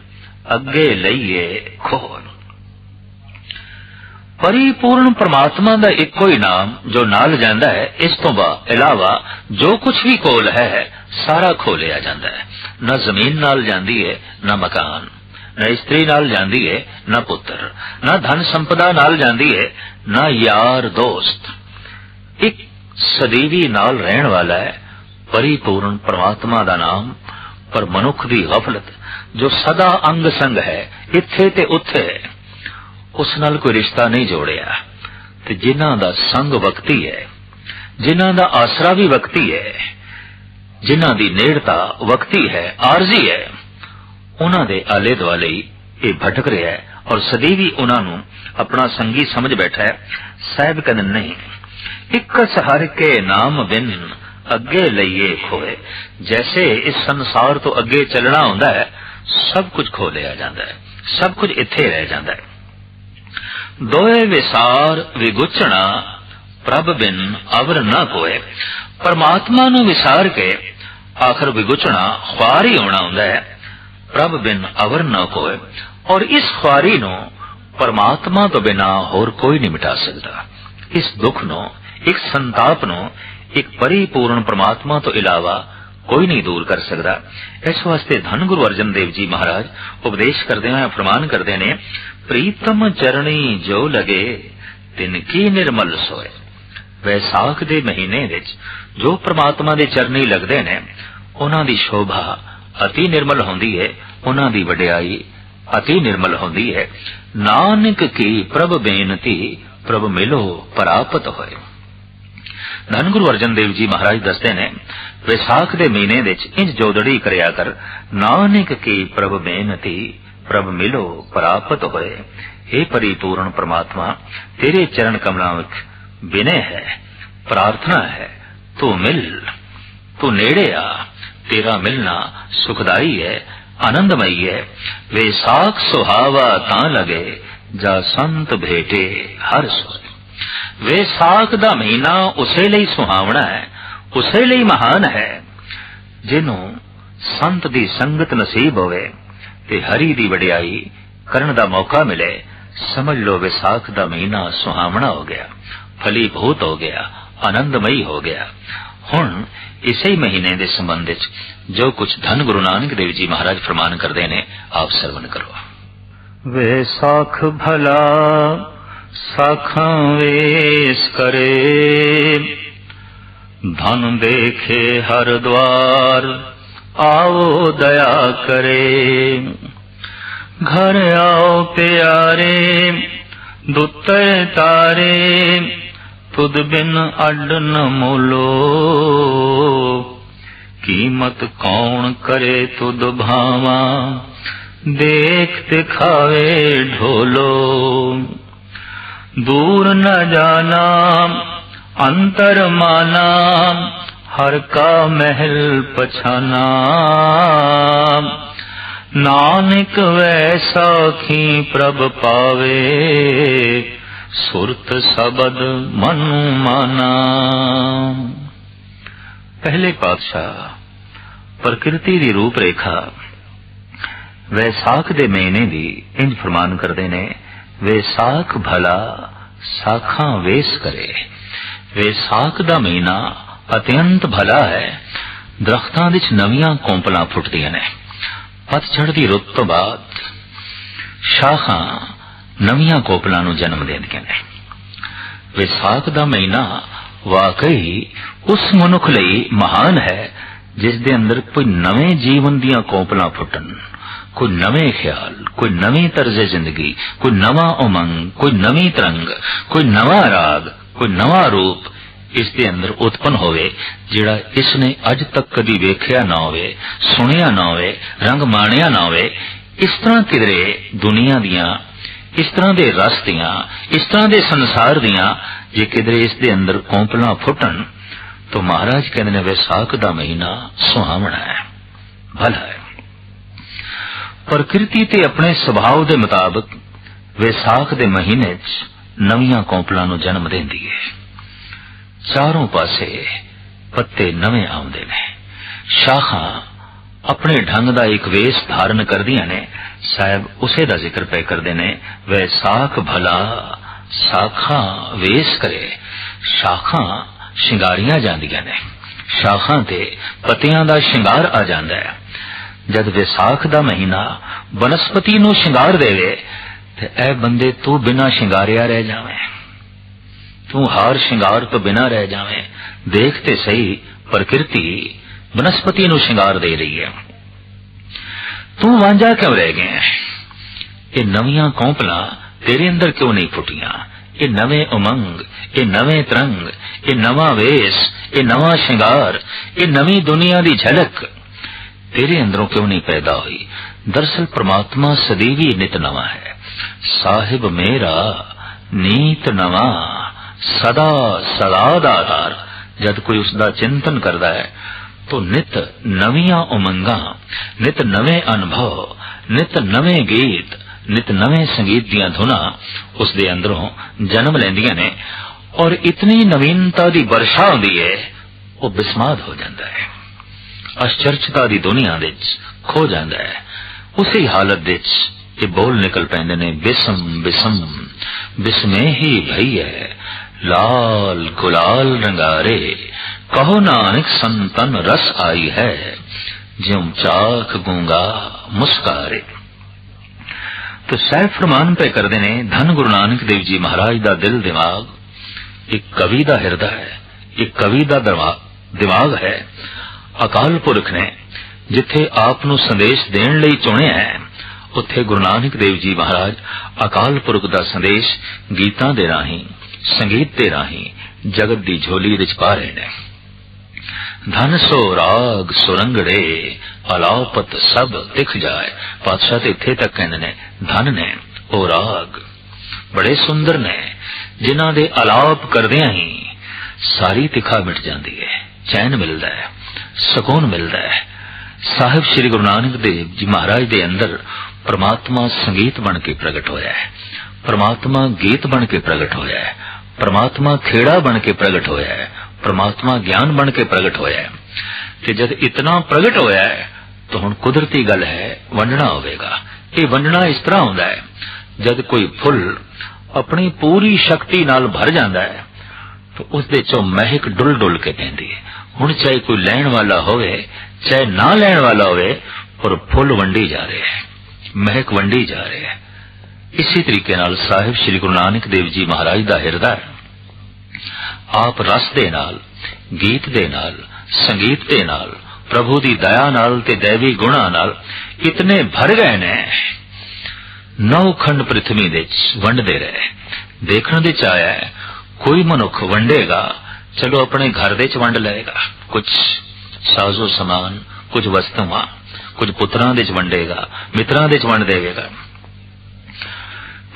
ਅੱਗੇ ਲਈਏ ਖੋਲ ਪਰਿਪੂਰਨ ਪ੍ਰਮਾਤਮਾ ਦਾ ਇੱਕੋ ਹੀ ਨਾਮ ਜੋ ਨਾਲ ਜਾਂਦਾ ਹੈ, ਇਸ ਤੋਂ ਬਾ ਇਲਾਵਾ ਜੋ ਕੁਝ ਵੀ ਕੋਲ ਹੈ ਸਾਰਾ ਖੋਲਿਆ ਜਾਂਦਾ ਹੈ। ਨਾ ਜ਼ਮੀਨ ਨਾਲ ਜਾਂਦੀ ਹੈ, ਨਾ ਮਕਾਨ। ਨਾ ਇਸਤਰੀ ਨਾਲ ਜਾਂਦੀ ਹੈ, ਨਾ ਪੁੱਤਰ। ਨਾ ਧਨ ਸੰਪਦਾ ਨਾਲ ਜਾਂਦੀ ਹੈ, ਨਾ ਯਾਰ ਦੋਸਤ। ਇੱਕ ਸਦੀਵੀ ਨਾਲ ਰਹਿਣ ਵਾਲਾ ਹੈ, ਪਰਿਪੂਰਨ ਪ੍ਰਮਾਤਮਾ ਦਾ ਨਾਮ, ਪਰ ਮਨੁੱਖ ਦੀ ਗਫਲਤ, ਜੋ ਸਦਾ ਅੰਗ ਸੰਗ ਹੈ, ਇੱਥੇ ਤੇ ਉੱਥੇ ਉਸ ਨਾਲ ਕੋਈ ਰਿਸ਼ਤਾ ਨਹੀਂ ਜੋੜਿਆ। ਤੇ ਜਿਨ੍ਹਾਂ ਦਾ ਸੰਗ ਵਕਤੀ ਹੈ, ਜਿਨ੍ਹਾਂ ਦਾ ਆਸਰਾ ਵੀ ਵਕਤੀ ਹੈ, ਜਿਨ੍ਹਾਂ ਦੀ ਨੇੜਤਾ ਵਕਤੀ ਹੈ, ਆਰਜ਼ੀ ਹੈ, ਉਹਨਾਂ ਦੇ ਆਲੇ ਦੁਆਲੇ ਇਹ ਭਟਕ ਰਿਹਾ ਹੈ ਔਰ ਸਦੀਵੀ ਉਹਨਾਂ ਨੂੰ ਆਪਣਾ ਸੰਗੀ ਸਮਝ ਬੈਠਾ ਹੈ। ਸਾਹਿਬ ਕਹਿੰਦੇ, ਨਹੀਂ, ਇੱਕ ਸਹਰ ਕੇ ਨਾਮ ਬਿਨ ਅੱਗੇ ਲਈਏ ਖੋਏ। ਜੈਸੇ ਇਸ ਸੰਸਾਰ ਤੋਂ ਅੱਗੇ ਚੱਲਣਾ ਹੁੰਦਾ ਹੈ, ਸਭ ਕੁਝ ਖੋ ਲਿਆ ਜਾਂਦਾ ਹੈ, ਸਭ ਕੁਝ ਇੱਥੇ ਰਹਿ ਜਾਂਦਾ ਹੈ। ਦੋਏ ਵਿਸਾਰ ਵਿਗੁਚਣਾ ਪ੍ਰਭ ਬਿਨ ਅਵਰ ਨਾ ਕੋਏ। ਪਰਮਾਤਮਾ ਨੂੰ ਵਿਸਾਰ ਕੇ ਆਖਰ ਵਿਗੁਚਣਾ ਖੁਆਰੀ ਹੋਣਾ ਹੁੰਦਾ ਹੈ। ਪ੍ਰਭ ਬਿਨ ਅਵਰ ਨਾ ਕੋਏ। ਔਰ ਇਸ ਖੁਆਰੀ ਨੂੰ ਪਰਮਾਤਮਾ ਤੋਂ ਬਿਨਾ ਹੋਰ ਕੋਈ ਨਹੀਂ ਮਿਟਾ ਸਕਦਾ। ਇਸ ਦੁੱਖ ਨੂੰ, ਇੱਕ ਸੰਤਾਪ ਨੂੰ, ਇੱਕ ਪਰਿਪੂਰਨ ਪਰਮਾਤਮਾ ਤੋਂ ਇਲਾਵਾ ਕੋਈ ਨਹੀਂ ਦੂਰ ਕਰ ਸਕਦਾ। ਇਸ ਵਾਸਤੇ ਧੰਨ ਗੁਰੂ ਅਰਜਨ ਦੇਵ ਜੀ ਮਹਾਰਾਜ, ਉਪਦੇਸ਼ ਕਰਦੇ ਹੋਏ ਫਰਮਾਨ ਕਰਦੇ ਨੇ, ਪ੍ਰੀਤਮ ਚਰਣੀ ਜੋ ਲਗੇ, ਤਿਨ ਕੀ ਨਿਰਮਲ ਸੋਏ। ਵੈਸਾਖ ਦੇ ਮਹੀਨੇ ਵਿੱਚ ਜੋ ਪ੍ਰਮਾਤਮਾ ਦੇ ਚਰਨੀ ਲੱਗਦੇ ਨੇ, ਉਹਨਾਂ ਦੀ ਸ਼ੋਭਾ ਅਤੀ ਨਿਰਮਲ ਹੁੰਦੀ ਹੈ ਉਹਨਾਂ ਦੀ ਵਡਿਆਈ ਅਤੀ ਨਿਰਮਲ ਹੁੰਦੀ ਹੈ ਨਾਨਕ ਕੀ ਪ੍ਰਭ ਬੇਨਤੀ, ਪ੍ਰਭ ਮਿਲੋ ਪ੍ਰਾਪਤ ਹੋਏ। ਧੰਨ ਗੁਰੂ ਅਰਜਨ ਦੇਵ ਜੀ ਮਹਾਰਾਜ ਦੱਸਦੇ ਨੇ ਵਿਸਾਖ ਦੇ ਮਹੀਨੇ ਵਿੱਚ ਇੰਜ ਜੋਦੜੀ ਕਰਿਆ ਕਰ, ਨਾਨਕ ਕੀ ਪ੍ਰਭ ਬੇਨਤੀ ਪ੍ਰਭ ਮਿਲੋ ਪ੍ਰਾਪਤ ਹੋਏ। हे ਪਰਿਪੂਰਨ ਪ੍ਰਮਾਤਮਾ, ਤੇਰੇ ਚਰਨ ਕਮਲਾਂ ਵਿੱਚ ਬਿਨੇ ਹੈ, ਪ੍ਰਾਰਥਨਾ ਹੈ, ਤੂੰ ਮਿਲ। ਤੂੰ ਨੇੜੇ ਆ, ਤੇਰਾ ਮਿਲਣਾ ਸੁਖਦਾਈ ਹੈ, ਆਨੰਦਮਈ ਹੈ। ਵਿਸਾਖ ਸੁਹਾਵਾ ਤਾਂ ਲਗੇ, ਜਾ ਸੰਤ ਭੇਟੇ ਹਰ ਸੋਏ। ਵਿਸਾਖ ਦਾ ਮਹੀਨਾ ਉਸੇ ਲਈ ਸੁਹਾਵਣਾ ਹੈ ਉਸੇ ਲਈ ਮਹਾਨ ਹੈ ਜਿਹਨੂੰ ਸੰਤ ਦੀ ਸੰਗਤ ਨਸੀਬ ਹੋਵੇ ਤੇ ਹਰੀ ਦੀ ਵਡਿਆਈ ਕਰਨ ਦਾ ਮੌਕਾ ਮਿਲੇ ਸਮਝ ਲੋ ਵਿਸਾਖ ਦਾ ਮਹੀਨਾ ਸੁਹਾਵਣਾ ਹੋ ਗਿਆ ਫਲੀ ਭੂਤ ਹੋ ਗਿਆ ਆਨੰਦਮਈ ਹੋ ਗਿਆ ਹੁਣ ਇਸੇ ਮਹੀਨੇ ਦੇ ਸੰਬੰਧ ਵਿੱਚ ਜੋ ਕੁਝ ਧੰਨ ਗੁਰੂ ਨਾਨਕ ਦੇਵ ਜੀ ਮਹਾਰਾਜ ਫਰਮਾਨ ਕਰਦੇ ਨੇ ਆਪ ਸਰਵਨ ਕਰੋ ਵਿਸਾਖ ਭਲਾ ਸਾਖਾਂ ਵੇਸ ਕਰੇ ਧਨ ਦੇਖੇ ਹਰ ਦਵਾਰ ਆਓ ਦਇਆ ਕਰੇ। ਘਰ ਆਓ ਪਿਆਰੇ, ਦੁੱਤੇ ਤਾਰੇ, ਤੁਧ ਬਿਨ ਅੱਡ ਨ ਮੋਲੋ। ਕੀਮਤ ਕੌਣ ਕਰੇ ਤੁਧ ਭਾਵਾ, ਦੇਖ ਤੇ ਖਾਵੇ ਢੋਲੋ। ਦੂਰ ਨ ਜਾਣਾ ਅੰਤਰ ਮਾਨਾ ਹਰ ਕਾ ਮਹਿਲ ਪਛਾਨਾ ਨਾਨਕ ਵੈਸਾ ਖੀ ਪ੍ਰਭ ਪਾਵੇ, ਸੁਰਤ ਸ਼ਬਦ ਮਨ ਮਾਨਾ ਪਹਿਲੇ ਪਾਤਸ਼ਾਹ, ਪ੍ਰਕਿਰਤੀ ਦੀ ਰੂਪ ਰੇਖਾ ਵੈਸਾਖ ਦੇ ਮਹੀਨੇ ਦੀ ਇੰਜ ਫਰਮਾਨ ਕਰਦੇ ਨੇ, ਵੈਸਾਖ ਭਲਾ ਸਾਖਾਂ ਵੇਸ ਕਰੇ। ਵੈਸਾਖ ਦਾ ਮਹੀਨਾ ਅਤਿਅੰਤ ਭਲਾ ਹੈ। ਦਰਖਤਾਂ ਵਿੱਚ ਨਵੀਆਂ ਕੋਂਪਲਾਂ ਫੁੱਟਦੀਆਂ ਨੇ। ਪਤਝੜ ਦੀ ਰੁੱਤ ਤੋਂ ਬਾਅਦ ਸ਼ਾਖਾਂ ਨਵੀਆਂ ਕੋਪਲਾਂ ਨੂੰ ਜਨਮ ਦਿੰਦੀਆਂ ਨੇ। ਵਿਸਾਖ ਦਾ ਮਹੀਨਾ ਵਾਕਈ ਉਸ ਮਨੁੱਖ ਲਈ ਮਹਾਨ ਹੈ, ਜਿਸ ਦੇ ਅੰਦਰ ਕੋਈ ਨਵੇਂ ਜੀਵਨ ਦੀਆਂ ਕੋਪਲਾਂ ਫੁੱਟਣ, ਕੋਈ ਨਵੇਂ ਖਿਆਲ, ਕੋਈ ਨਵੀਂ ਤਰਜ਼ ਜ਼ਿੰਦਗੀ, ਕੋਈ ਨਵਾਂ ਉਮੰਗ, ਕੋਈ ਨਵੀਂ ਤਰੰਗ, ਕੋਈ ਨਵਾਂ ਰਾਗ ਕੋਈ ਨਵਾਂ ਰੂਪ ਇਸ ਦੇ ਅੰਦਰ ਉਤਪਨ ਹੋਵੇ, ਜਿਹੜਾ ਇਸ ਨੇ ਅੱਜ ਤੱਕ ਕਦੀ ਵੇਖਿਆ ਨਾ ਹੋਵੇ, ਸੁਣਿਆ ਨਾ ਹੋਵੇ, ਰੰਗ ਮਾਣਿਆ ਨਾ ਹੋਵੇ, ਇਸ ਤਰ੍ਹਾਂ ਕਿਦਰੇ ਦੁਨੀਆ ਦੀਆਂ, ਇਸ ਤਰ੍ਹਾਂ ਦੇ ਰਸ ਦੀਆਂ, ਇਸ ਤਰ੍ਹਾਂ ਦੇ ਸੰਸਾਰ ਦੀਆਂ, ਜੇ ਕਿਦਰੇ ਇਸ ਦੇ ਅੰਦਰ ਕੌਂਪਲਾਂ ਫੁੱਟਣ, ਤਾਂ ਮਹਾਰਾਜ ਕਹਿੰਦੇ ਨੇ, ਵਿਸਾਖ ਦਾ ਮਹੀਨਾ ਸੁਹਾਵਣਾ ਹੈ, ਭਲਾ ਹੈ। ਪ੍ਰਕਿਰਤੀ ਤੇ ਆਪਣੇ ਸੁਭਾਅ ਦੇ ਮੁਤਾਬਕ ਵਿਸਾਖ ਦੇ ਮਹੀਨੇ 'ਚ ਨਵੀਆਂ ਕੌਂਪਲਾਂ ਨੂੰ ਜਨਮ ਦਿੰਦੀ ਹੈ ਚਾਰੋਂ ਪਾਸੇ ਪੱਤੇ ਨਵੇਂ ਆਉਂਦੇ ਨੇ। ਸ਼ਾਖਾਂ ਆਪਣੇ ਢੰਗ ਦਾ ਇੱਕ ਵੇਸ ਧਾਰਨ ਕਰਦੀਆਂ ਨੇ। ਸਾਹਿਬ ਉਸੇ ਦਾ ਜ਼ਿਕਰ ਪੈ ਕਰਦੇ ਨੇ ਵੈਸਾਖ ਭਲਾ ਸਾਖਾਂ ਵੇਸ ਕਰੇ। ਸ਼ਾਖਾਂ ਸ਼ਿੰਗਾਰੀਆਂ ਜਾਂਦੀਆਂ ਨੇ। ਸ਼ਾਖਾਂ ਤੇ ਪਤਿਆਂ ਦਾ ਸ਼ਿੰਗਾਰ ਆ ਜਾਂਦਾ ਹੈ। ਜਦ ਵਿਸਾਖ ਦਾ ਮਹੀਨਾ ਬਨਸਪਤੀ ਨੂੰ ਸ਼ਿੰਗਾਰ ਦੇਵੇ ਤੇ ਐ ਬੰਦੇ ਤੂੰ ਬਿਨਾ ਸ਼ਿੰਗਾਰਿਆ ਰਹਿ ਜਾਵੇਂ। ਤੂੰ ਹਾਰ ਸ਼ਿੰਗਾਰ ਤੋਂ ਬਿਨਾ ਰਹਿ ਜਾਵੇਂ। ਦੇਖ ਤੇ ਸਹੀ, ਪ੍ਰਕਿਰਤੀ ਬਨਸਪਤੀ ਨੂੰ ਸ਼ਿੰਗਾਰ ਦੇ ਰਹੀ ਹੈ। ਤੂੰ ਵਾਂਝਾ ਕਿਉਂ ਰਹਿ ਗਿਆ ਇਹ ਨਵੀਆਂ ਕੌਂਪਲਾਂ ਤੇਰੇ ਅੰਦਰ ਕਿਉਂ ਨਹੀਂ ਫੁੱਟੀਆਂ? ਇਹ ਨਵੇਂ ਉਮੰਗ, ਇਹ ਨਵੇਂ ਤਰੰਗ, ਇਹ ਨਵਾਂ ਵੇਸ, ਇਹ ਨਵਾਂ ਸ਼ਿੰਗਾਰ, ਇਹ ਨਵੀਂ ਦੁਨੀਆ ਦੀ ਝਲਕ ਤੇਰੇ ਅੰਦਰੋਂ ਕਿਉਂ ਨਹੀਂ ਪੈਦਾ ਹੋਈ? ਦਰਸਲ ਪ੍ਰਮਾਤਮਾ ਸਦੀਵੀ ਨਿਤ ਨਵਾਂ ਹੈ। ਸਾਹਿਬ ਮੇਰਾ, ਨੀਤ ਨਵਾਂ, ਸਦਾ ਸਦਾ ਦਾ ਆਧਾਰ ਜਦ ਕੋਈ ਉਸ ਦਾ ਚਿੰਤਨ ਕਰਦਾ ਹੈ, ਤੋ ਨਿਤ ਨਵੀਆਂ ਉਮੰਗਾਂ, ਨਿਤ ਨਵੇਂ ਅਨੁਭਵ, ਨਿਤ ਨਵੇਂ ਗੀਤ, ਨਿਤ ਨਵੇਂ ਸੰਗੀਤ ਦੀਆਂ ਧੁਨਾਂ ਉਸ ਦੇ ਅੰਦਰੋਂ ਜਨਮ ਲੈਂਦੀਆਂ ਨੇ ਔਰ ਇਤਨੀ ਨਵੀਨਤਾ ਦੀ ਵਰਸ਼ਾ ਹੁੰਦੀ ਹੈ, ਉਹ ਬਿਸਮਾਦ ਹੋ ਜਾਂਦਾ ਹੈ। ਅਸ਼ਚਰਚਤਾ ਦੀ ਦੁਨੀਆ ਵਿੱਚ ਖੋ ਜਾਂਦਾ ਹੈ। ਉਸੇ ਹਾਲਤ ਵਿੱਚ ਇਹ ਬੋਲ ਨਿਕਲ ਪੈਂਦੇ ਨੇ, ਬਿਸਮ ਬਿਸਮ, ਬਿਸਮੇ ਹੀ ਭਈ ਹੈ ਲਾਲ ਗੁਲਾਲ ਰੰਗਾਰੇ, ਕਹੋ ਨਾਨਕ ਸੰਤਨ ਰਸ ਆਈ ਹੈ, ਜਿਉ ਚਾਖ ਗੂੰਗਾ ਮੁਸਕਾਰੇ। ਤੋ ਸਹਿਬ ਫਰਮਾਨ ਪੇ ਕਰਦੇ ਨੇ, ਧੰਨ ਗੁਰੂ ਨਾਨਕ ਦੇਵ ਜੀ ਮਹਾਰਾਜ ਦਾ ਦਿਲ ਦਿਮਾਗ। ਇੱਕ ਕਵੀ ਦਾ ਹਿਰਦਾ ਹੈ, ਇੱਕ ਕਵੀ ਦਾ ਦਿਮਾਗ ਦਿਮਾਗ ਹੈ। ਅਕਾਲ ਪੁਰਖ ਨੇ, ਜਿੱਥੇ ਆਪ ਨੂੰ ਸੰਦੇਸ਼ ਦੇਣ ਲਈ ਚੁਣਿਆ ਹੈ ਉੱਥੇ ਗੁਰੂ ਨਾਨਕ ਦੇਵ ਜੀ ਮਹਾਰਾਜ ਅਕਾਲ ਪੁਰਖ ਦਾ ਸੰਦੇਸ਼ ਗੀਤਾਂ ਦੇ ਰਾਹੀਂ, ਸੰਗੀਤ ਦੇ ਰਾਹੀਂ ਜਗਤ ਦੀ ਝੋਲੀ ਵਿੱਚ ਪਾ ਰਹੇ ਨੇ। ਧਨ ਸੋ ਰਾਗ ਸੁਰੰਗੜੇ, ਅਲਾਪਤ ਸਭ ਦਿਖ ਜਾਏ। ਪਾਤਸ਼ਾਹ ਤੇ ਇੱਥੇ ਤੱਕ ਕਹਿੰਦੇ ਨੇ, ਧਨ ਨੇ ਉਹ ਰਾਗ, ਬੜੇ ਸੁੰਦਰ ਨੇ, ਜਿਨ੍ਹਾਂ ਦੇ ਅਲਾਪ ਕਰਦਿਆਂ ਹੀ ਸਾਰੀ ਤਿਖਾ ਮਿਟ ਜਾਂਦੀ ਹੈ, ਚੈਨ ਮਿਲਦਾ ਹੈ, ਸਕੂਨ ਮਿਲਦਾ ਹੈ। ਸਾਹਿਬ ਸ੍ਰੀ ਗੁਰੂ ਨਾਨਕ ਦੇਵ ਜੀ ਮਹਾਰਾਜ ਦੇ ਅੰਦਰ ਪ੍ਰਮਾਤਮਾ ਸੰਗੀਤ ਬਣ ਕੇ ਪ੍ਰਗਟ ਹੋਇਆ ਹੈ। ਪ੍ਰਮਾਤਮਾ ਗੀਤ ਬਣ ਕੇ ਪ੍ਰਗਟ ਹੋਇਆ ਹੈ। ਪ੍ਰਮਾਤਮਾ ਖੇੜਾ ਬਣ ਕੇ ਪ੍ਰਗਟ ਹੋਇਆ ਹੈ। ਪ੍ਰਮਾਤਮਾ ਗਿਆਨ ਬਣ ਕੇ ਪ੍ਰਗਟ ਹੋਇਆ ਹੈ। ਤੇ ਜਦ ਇਤਨਾ ਪ੍ਰਗਟ ਹੋਇਆ ਹੈ, ਤਾਂ ਹੁਣ ਕੁਦਰਤੀ ਗੱਲ ਹੈ, ਵੰਡਣਾ ਹੋਵੇਗਾ। ਇਹ ਵੰਡਣਾ ਇਸ ਤਰ੍ਹਾਂ ਹੁੰਦਾ ਹੈ, ਜਦ ਕੋਈ ਫੁੱਲ ਆਪਣੀ ਪੂਰੀ ਸ਼ਕਤੀ ਨਾਲ ਭਰ ਜਾਂਦਾ ਹੈ, ਤਾਂ ਉਸ ਦੇ ਚੋਂ ਮਹਿਕ ਡੁੱਲ ਡੁੱਲ ਕੇ ਪੈਂਦੀ ਹੈ। ਹੁਣ ਚਾਹੇ ਕੋਈ ਲੈਣ ਵਾਲਾ ਹੋਵੇ, ਚਾਹੇ ਨਾ ਲੈਣ ਵਾਲਾ ਹੋਵੇ, ਪਰ ਫੁੱਲ ਵੰਡੀ ਜਾ ਰਹੇ ਹੈ। ਮਹਿਕ ਵੰਡੀ ਜਾ ਰਹੀ ਹੈ। ਇਸੇ ਤਰੀਕੇ ਨਾਲ ਸਾਹਿਬ ਸ੍ਰੀ ਗੁਰੂ ਨਾਨਕ ਦੇਵ ਜੀ ਮਹਾਰਾਜ ਦਾ ਹਿਰਦਾ ਆਪ ਰਸ ਦੇ ਨਾਲ, ਗੀਤ ਦੇ ਨਾਲ, ਸੰਗੀਤ ਦੇ ਨਾਲ, ਪ੍ਰਭੂ ਦੀ ਦਇਆ ਨਾਲ ਤੇ ਦੇਵੀ ਗੁਣਾ ਨਾਲ ਇਤਨੇ ਭਰ ਗਏ ਨੇ। ਨੌ ਖੰਡ ਪ੍ਰithvi ਦੇ ਵੰਡਦੇ ਰਹੇ। ਦੇਖਣ ਦੇ ਚ ਆਇਆ ਕੋਈ ਮਨੁੱਖ ਵੰਡੇਗਾ, ਚਲੋ ਆਪਣੇ ਘਰ ਦੇ ਚ ਵੰਡ ਲਏਗਾ। ਕੁਝ ਸਾਜ਼ੋ ਸਮਾਨ, ਕੁਝ ਵਸਤੂਆਂ ਕੁਝ ਪੁੱਤਰਾਂ ਦੇ ਚ ਵੰਡੇਗਾ, ਮਿੱਤਰਾਂ ਦੇ ਚ ਵੰਡ ਦੇਵੇਗਾ।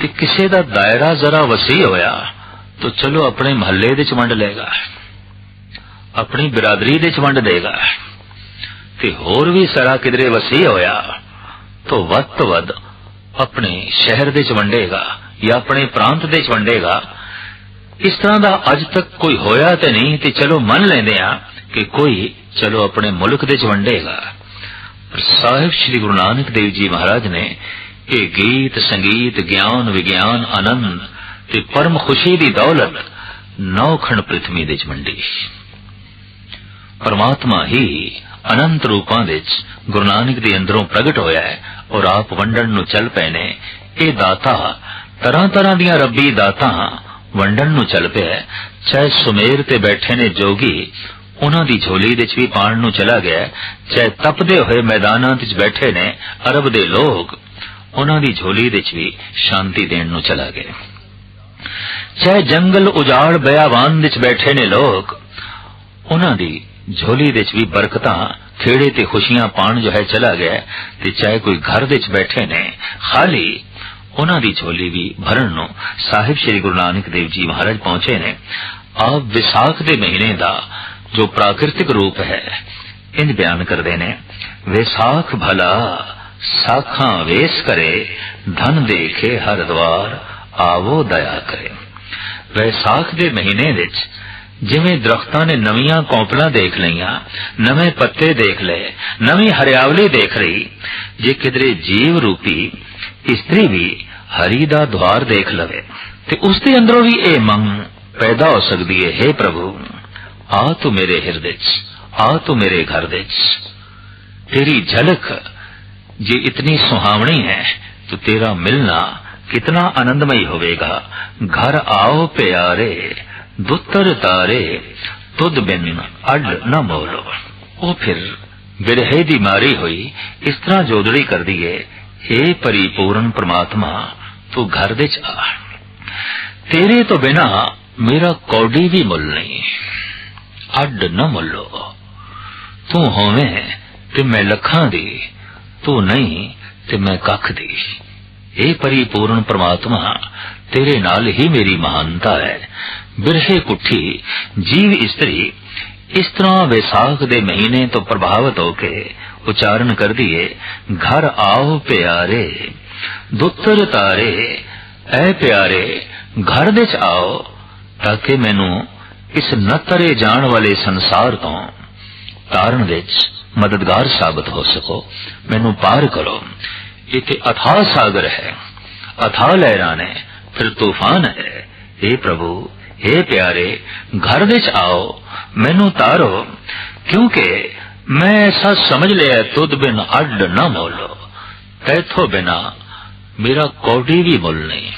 ਤੇ ਕਿਸੇ ਦਾ ਦਾਇਰਾ ਜ਼ਰਾ ਵਸੀ ਹੋਇਆ, ਤਾਂ ਚਲੋ ਆਪਣੇ ਮਹੱਲੇ ਦੇ ਚ ਵੰਡ ਲਏਗਾ, ਆਪਣੀ ਬਰਾਦਰੀ ਦੇ ਚ ਵੰਡ ਦੇਗਾ। ਤੇ ਹੋਰ ਵੀ ਸਰਾ ਕਿਧਰੇ ਵਸੀ ਹੋਇਆ, ਤਾਂ ਵੱਧ ਤੋਂ ਵੱਧ ਆਪਣੇ ਸ਼ਹਿਰ ਦੇ ਚ ਵੰਡੇਗਾ ਜਾਂ ਆਪਣੇ ਪ੍ਰਾਂਤ ਦੇ ਚ ਵੰਡੇਗਾ। ਇਸ ਤਰ੍ਹਾਂ ਦਾ ਅੱਜ ਤੱਕ ਕੋਈ ਹੋਇਆ ਤੇ ਨਹੀਂ, ਤੇ ਚਲੋ ਮੰਨ ਲੈਂਦੇ ਆ ਕਿ ਕੋਈ ਚਲੋ ਆਪਣੇ ਮੁਲਕ ਦੇ ਚ ਵੰਡੇਗਾ। ਸਾਹਿਬ ਸ੍ਰੀ ਗੁਰੂ ਨਾਨਕ ਦੇਵ ਜੀ ਮਹਾਰਾਜ ਨੇ ਇਹ ਗੀਤ, ਸੰਗੀਤ, ਗਿਆਨ, ਵਿਗਿਆਨ, ਆਨੰਦ ਤੇ ਪਰਮ ਖੁਸ਼ੀ ਦੀ ਦੌਲਤ ਨੌ ਖੰਡ ਪ੍ਰithvi ਦੇ ਚ ਵੰਡੀ। ਪਰਮਾਤਮਾ ਹੀ ਅਨੰਤ ਰੂਪਾਂ ਵਿੱਚ ਗੁਰੂ ਨਾਨਕ ਦੇ ਅੰਦਰੋਂ ਪ੍ਰਗਟ ਹੋਇਆ ਹੈ ਔਰ ਆਪ ਵੰਡਣ ਨੂੰ ਚੱਲ ਪਏ ਨੇ। ਇਹ ਦਾਤਾ ਤਰ੍ਹਾਂ ਤਰ੍ਹਾਂ ਦੀਆਂ ਰੱਬੀ ਦਾਤਾ ਵੰਡਣ ਨੂੰ ਚੱਲ ਪਿਆ ਚਾਹੇ ਸੁਮੇਰ ਤੇ ਬੈਠੇ ਨੇ ਜੋਗੀ ਉਹਨਾਂ ਦੀ ਝੋਲੀ ਵਿੱਚ ਵੀ ਪਾਣ ਨੂੰ ਚਲਾ ਗਿਆ ਚਾਹੇ ਤਪਦੇ ਹੋਏ ਮੈਦਾਨਾਂ ਵਿੱਚ ਬੈਠੇ ਨੇ ਅਰਬ ਦੇ ਲੋਕ ਉਹਨਾਂ ਦੀ ਝੋਲੀ ਵਿੱਚ ਵੀ ਸ਼ਾਂਤੀ ਦੇਣ ਨੂੰ ਚਲਾ ਗਿਆ ਚਾਹੇ ਜੰਗਲ ਉਜਾੜ ਬਿਆਵਾਨ ਵਿੱਚ ਬੈਠੇ ਨੇ ਲੋਕ, ਉਹਨਾਂ ਦੀ ਝੋਲੀ ਵਿੱਚ ਵੀ ਬਰਕਤਾਂ, ਖੇੜੇ ਤੇ ਖੁਸ਼ੀਆਂ ਪਾਣ ਜੋ ਹੈ ਚਲਾ ਗਿਆ ਤੇ ਚਾਹੇ ਕੋਈ ਘਰ ਵਿੱਚ ਬੈਠੇ ਨੇ, ਖਾਲੀ ਉਹਨਾਂ ਦੀ ਝੋਲੀ ਵੀ ਭਰਨ ਨੂੰ ਸਾਹਿਬ ਸ੍ਰੀ ਗੁਰੂ ਨਾਨਕ ਦੇਵ ਜੀ ਮਹਾਰਾਜ ਪਹੁੰਚੇ ਨੇ। ਆਪ ਵਿਸਾਖ ਦੇ ਮਹੀਨੇ ਦਾ ਜੋ ਪ੍ਰਾਕਿਰਤਿਕ ਰੂਪ ਹੈ, ਇੰਜ ਬਿਆਨ ਕਰਦੇ ਨੇ, ਵਿਸਾਖ ਭਲਾ, ਸਾਖਾਂ ਵੇਸ ਕਰੇ, ਧਨ ਦੇਖੇ ਹਰ ਦਵਾਰ, ਆਵੋ ਦਇਆ ਕਰੇ। ਵਿਸਾਖ ਦੇ ਮਹੀਨੇ ਵਿੱਚ ਜਿਵੇਂ ਦਰਖਤਾਂ ਨੇ ਨਵੀਆਂ ਕੌਂਪਲਾਂ ਦੇਖ ਲਈਆਂ, ਨਵੇਂ ਪੱਤੇ ਦੇਖ ਲਏ, ਨਵੀਂ ਹਰਿਆਵਲੀ ਦੇਖ ਰਹੀ ਜੇ ਕਿਧਰੇ ਜੀਵ ਰੂਪੀ ਇਸਤਰੀ ਵੀ ਹਰੀ ਦਾ ਦਵਾਰ ਦੇਖ ਲਵੇ, ਤੇ ਉਸ ਦੇ ਅੰਦਰੋਂ ਵੀ ਇਹ ਮੰਗ ਪੈਦਾ ਹੋ ਸਕਦੀ ਹੈ हे ਪ੍ਰਭੂ। ਆ ਤੂੰ ਮੇਰੇ ਹਿਰਦੇ 'ਚ ਆ ਤੂੰ ਮੇਰੇ ਘਰ ਦੇ 'ਚ ਤੇਰੀ ਝਲਕ ਜੇ ਇਤਨੀ ਸੁਹਾਵਣੀ ਹੈ तो तेरा मिलना कितना आनंदमय होवेगा घर आओ प्यारे दुत्तर तारे तुद बिन अड न मोलो ਉਹ ਫਿਰ ਬਿਰਹੇ ਦੀ ਮਾਰੀ ਹੋਈ ਇਸ ਤਰ੍ਹਾਂ ਜੋਦੜੀ ਕਰਦੀ ਏ हे ਪਰਿਪੂਰਨ ਪ੍ਰਮਾਤਮਾ ਤੂੰ ਘਰ ਦੇ ਚ ਆ ਤੇਰੇ ਤੋਂ ਬਿਨਾ ਮੇਰਾ ਕੌਡੀ ਵੀ ਮੁੱਲ ਨਹੀਂ ਅੱਡ ਨਾ ਮੁੱਲੋ। ਤੂੰ ਹੋਵੇਂ ਤੇ ਮੈਂ ਲੱਖਾਂ ਦੀ, ਤੂੰ ਨਹੀਂ ਤੇ ਮੈਂ ਕੱਖ ਦੀ। ਇਹ ਪਰਿਪੂਰਨ ਪ੍ਰਮਾਤਮਾ ਤੇਰੇ ਨਾਲ ਹੀ ਮੇਰੀ ਮਹਾਨਤਾ ਹੈ। ਬਿਰਹੇ ਕੁੱਠੀ ਜੀਵ ਇਸਤਰੀ ਇਸ ਤਰ੍ਹਾਂ ਵਿਸਾਖ ਦੇ ਮਹੀਨੇ ਤੋਂ ਪ੍ਰਭਾਵਿਤ ਹੋ ਕੇ ਉਚਾਰਨ ਕਰਦੀ ਏ, ਘਰ ਆਓ ਪਿਆਰੇ, ਦੁੱਤਰ ਤਾਰੇ, ਐ ਪਿਆਰੇ, ਘਰ ਦੇ ਚ ਆਓ ਤਾਂ ਕਿ ਮੈਨੂੰ ਇਸ ਨਤਰੇ ਜਾਣ ਵਾਲੇ ਸੰਸਾਰ ਤੋਂ ਤਾਰਨ ਵਿੱਚ ਮਦਦਗਾਰ ਸਾਬਤ ਹੋ ਸਕੋ। ਮੈਨੂੰ ਪਾਰ ਕਰੋ। ਇਹ ਤੇ ਅਥਾਹ ਸਾਗਰ ਹੈ, ਅਥਾਹ ਲਹਿਰਾਂ ਨੇ, ਫਿਰ ਤੂਫਾਨ ਹੈ। हे ਪ੍ਰਭੂ हे ਪਿਆਰੇ, ਘਰ ਵਿੱਚ ਆਓ, ਮੈਨੂੰ ਤਾਰੋ, ਕਿਉਂਕਿ ਮੈਂ ਐਸਾ ਸਮਝ ਲਿਆ, ਤੁਧ ਬਿਨ ਅੱਡ ਨਾ ਮੋਲੋ। ਤੈਥੋਂ ਬਿਨਾ ਮੇਰਾ ਕੌਡੀ ਵੀ ਮੁੱਲ ਨਹੀਂ।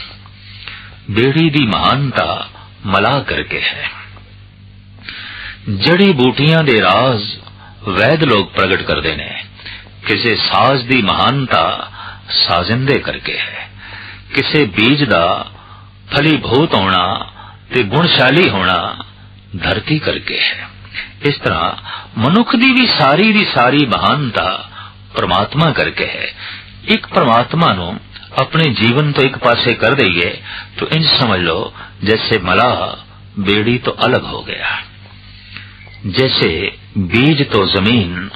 ਬੇੜੀ ਦੀ ਮਹਾਨਤਾ ਮਲਾ ਕਰਕੇ ਹੈ। ਜੜੀ ਬੂਟੀਆਂ ਦੇ ਰਾਜ਼ ਵੈਦ ਲੋਕ ਪ੍ਰਗਟ ਕਰਦੇ ਨੇ ਕਿਸੇ ਸਾਜ਼ ਦੀ ਮਹਾਨਤਾ ਸਾਜ਼ਿੰਦੇ ਕਰਕੇ ਹੈ ਕਿਸੇ ਬੀਜ ਦਾ ਫਲੀਭੂਤ ਹੋਣਾ ਤੇ ਗੁਣਸ਼ਾਲੀ ਹੋਣਾ ਧਰਤੀ ਕਰਕੇ ਹੈ ਇਸ ਤਰ੍ਹਾਂ ਮਨੁੱਖ ਦੀ ਵੀ ਸਾਰੀ ਦੀ ਸਾਰੀ ਮਹਾਨਤਾ ਪ੍ਰਮਾਤਮਾ ਕਰਕੇ ਹੈ ਇੱਕ ਪ੍ਰਮਾਤਮਾ ਨੂੰ ਆਪਣੇ ਜੀਵਨ ਤੋਂ ਇੱਕ ਪਾਸੇ ਕਰ ਦਈਏ ਤਾਂ ਇੰਜ ਸਮਝ ਲਓ ਜੈਸੇ ਮਲਾਹ बेड़ी तो अलग हो गया जैसे बीज तो जमीन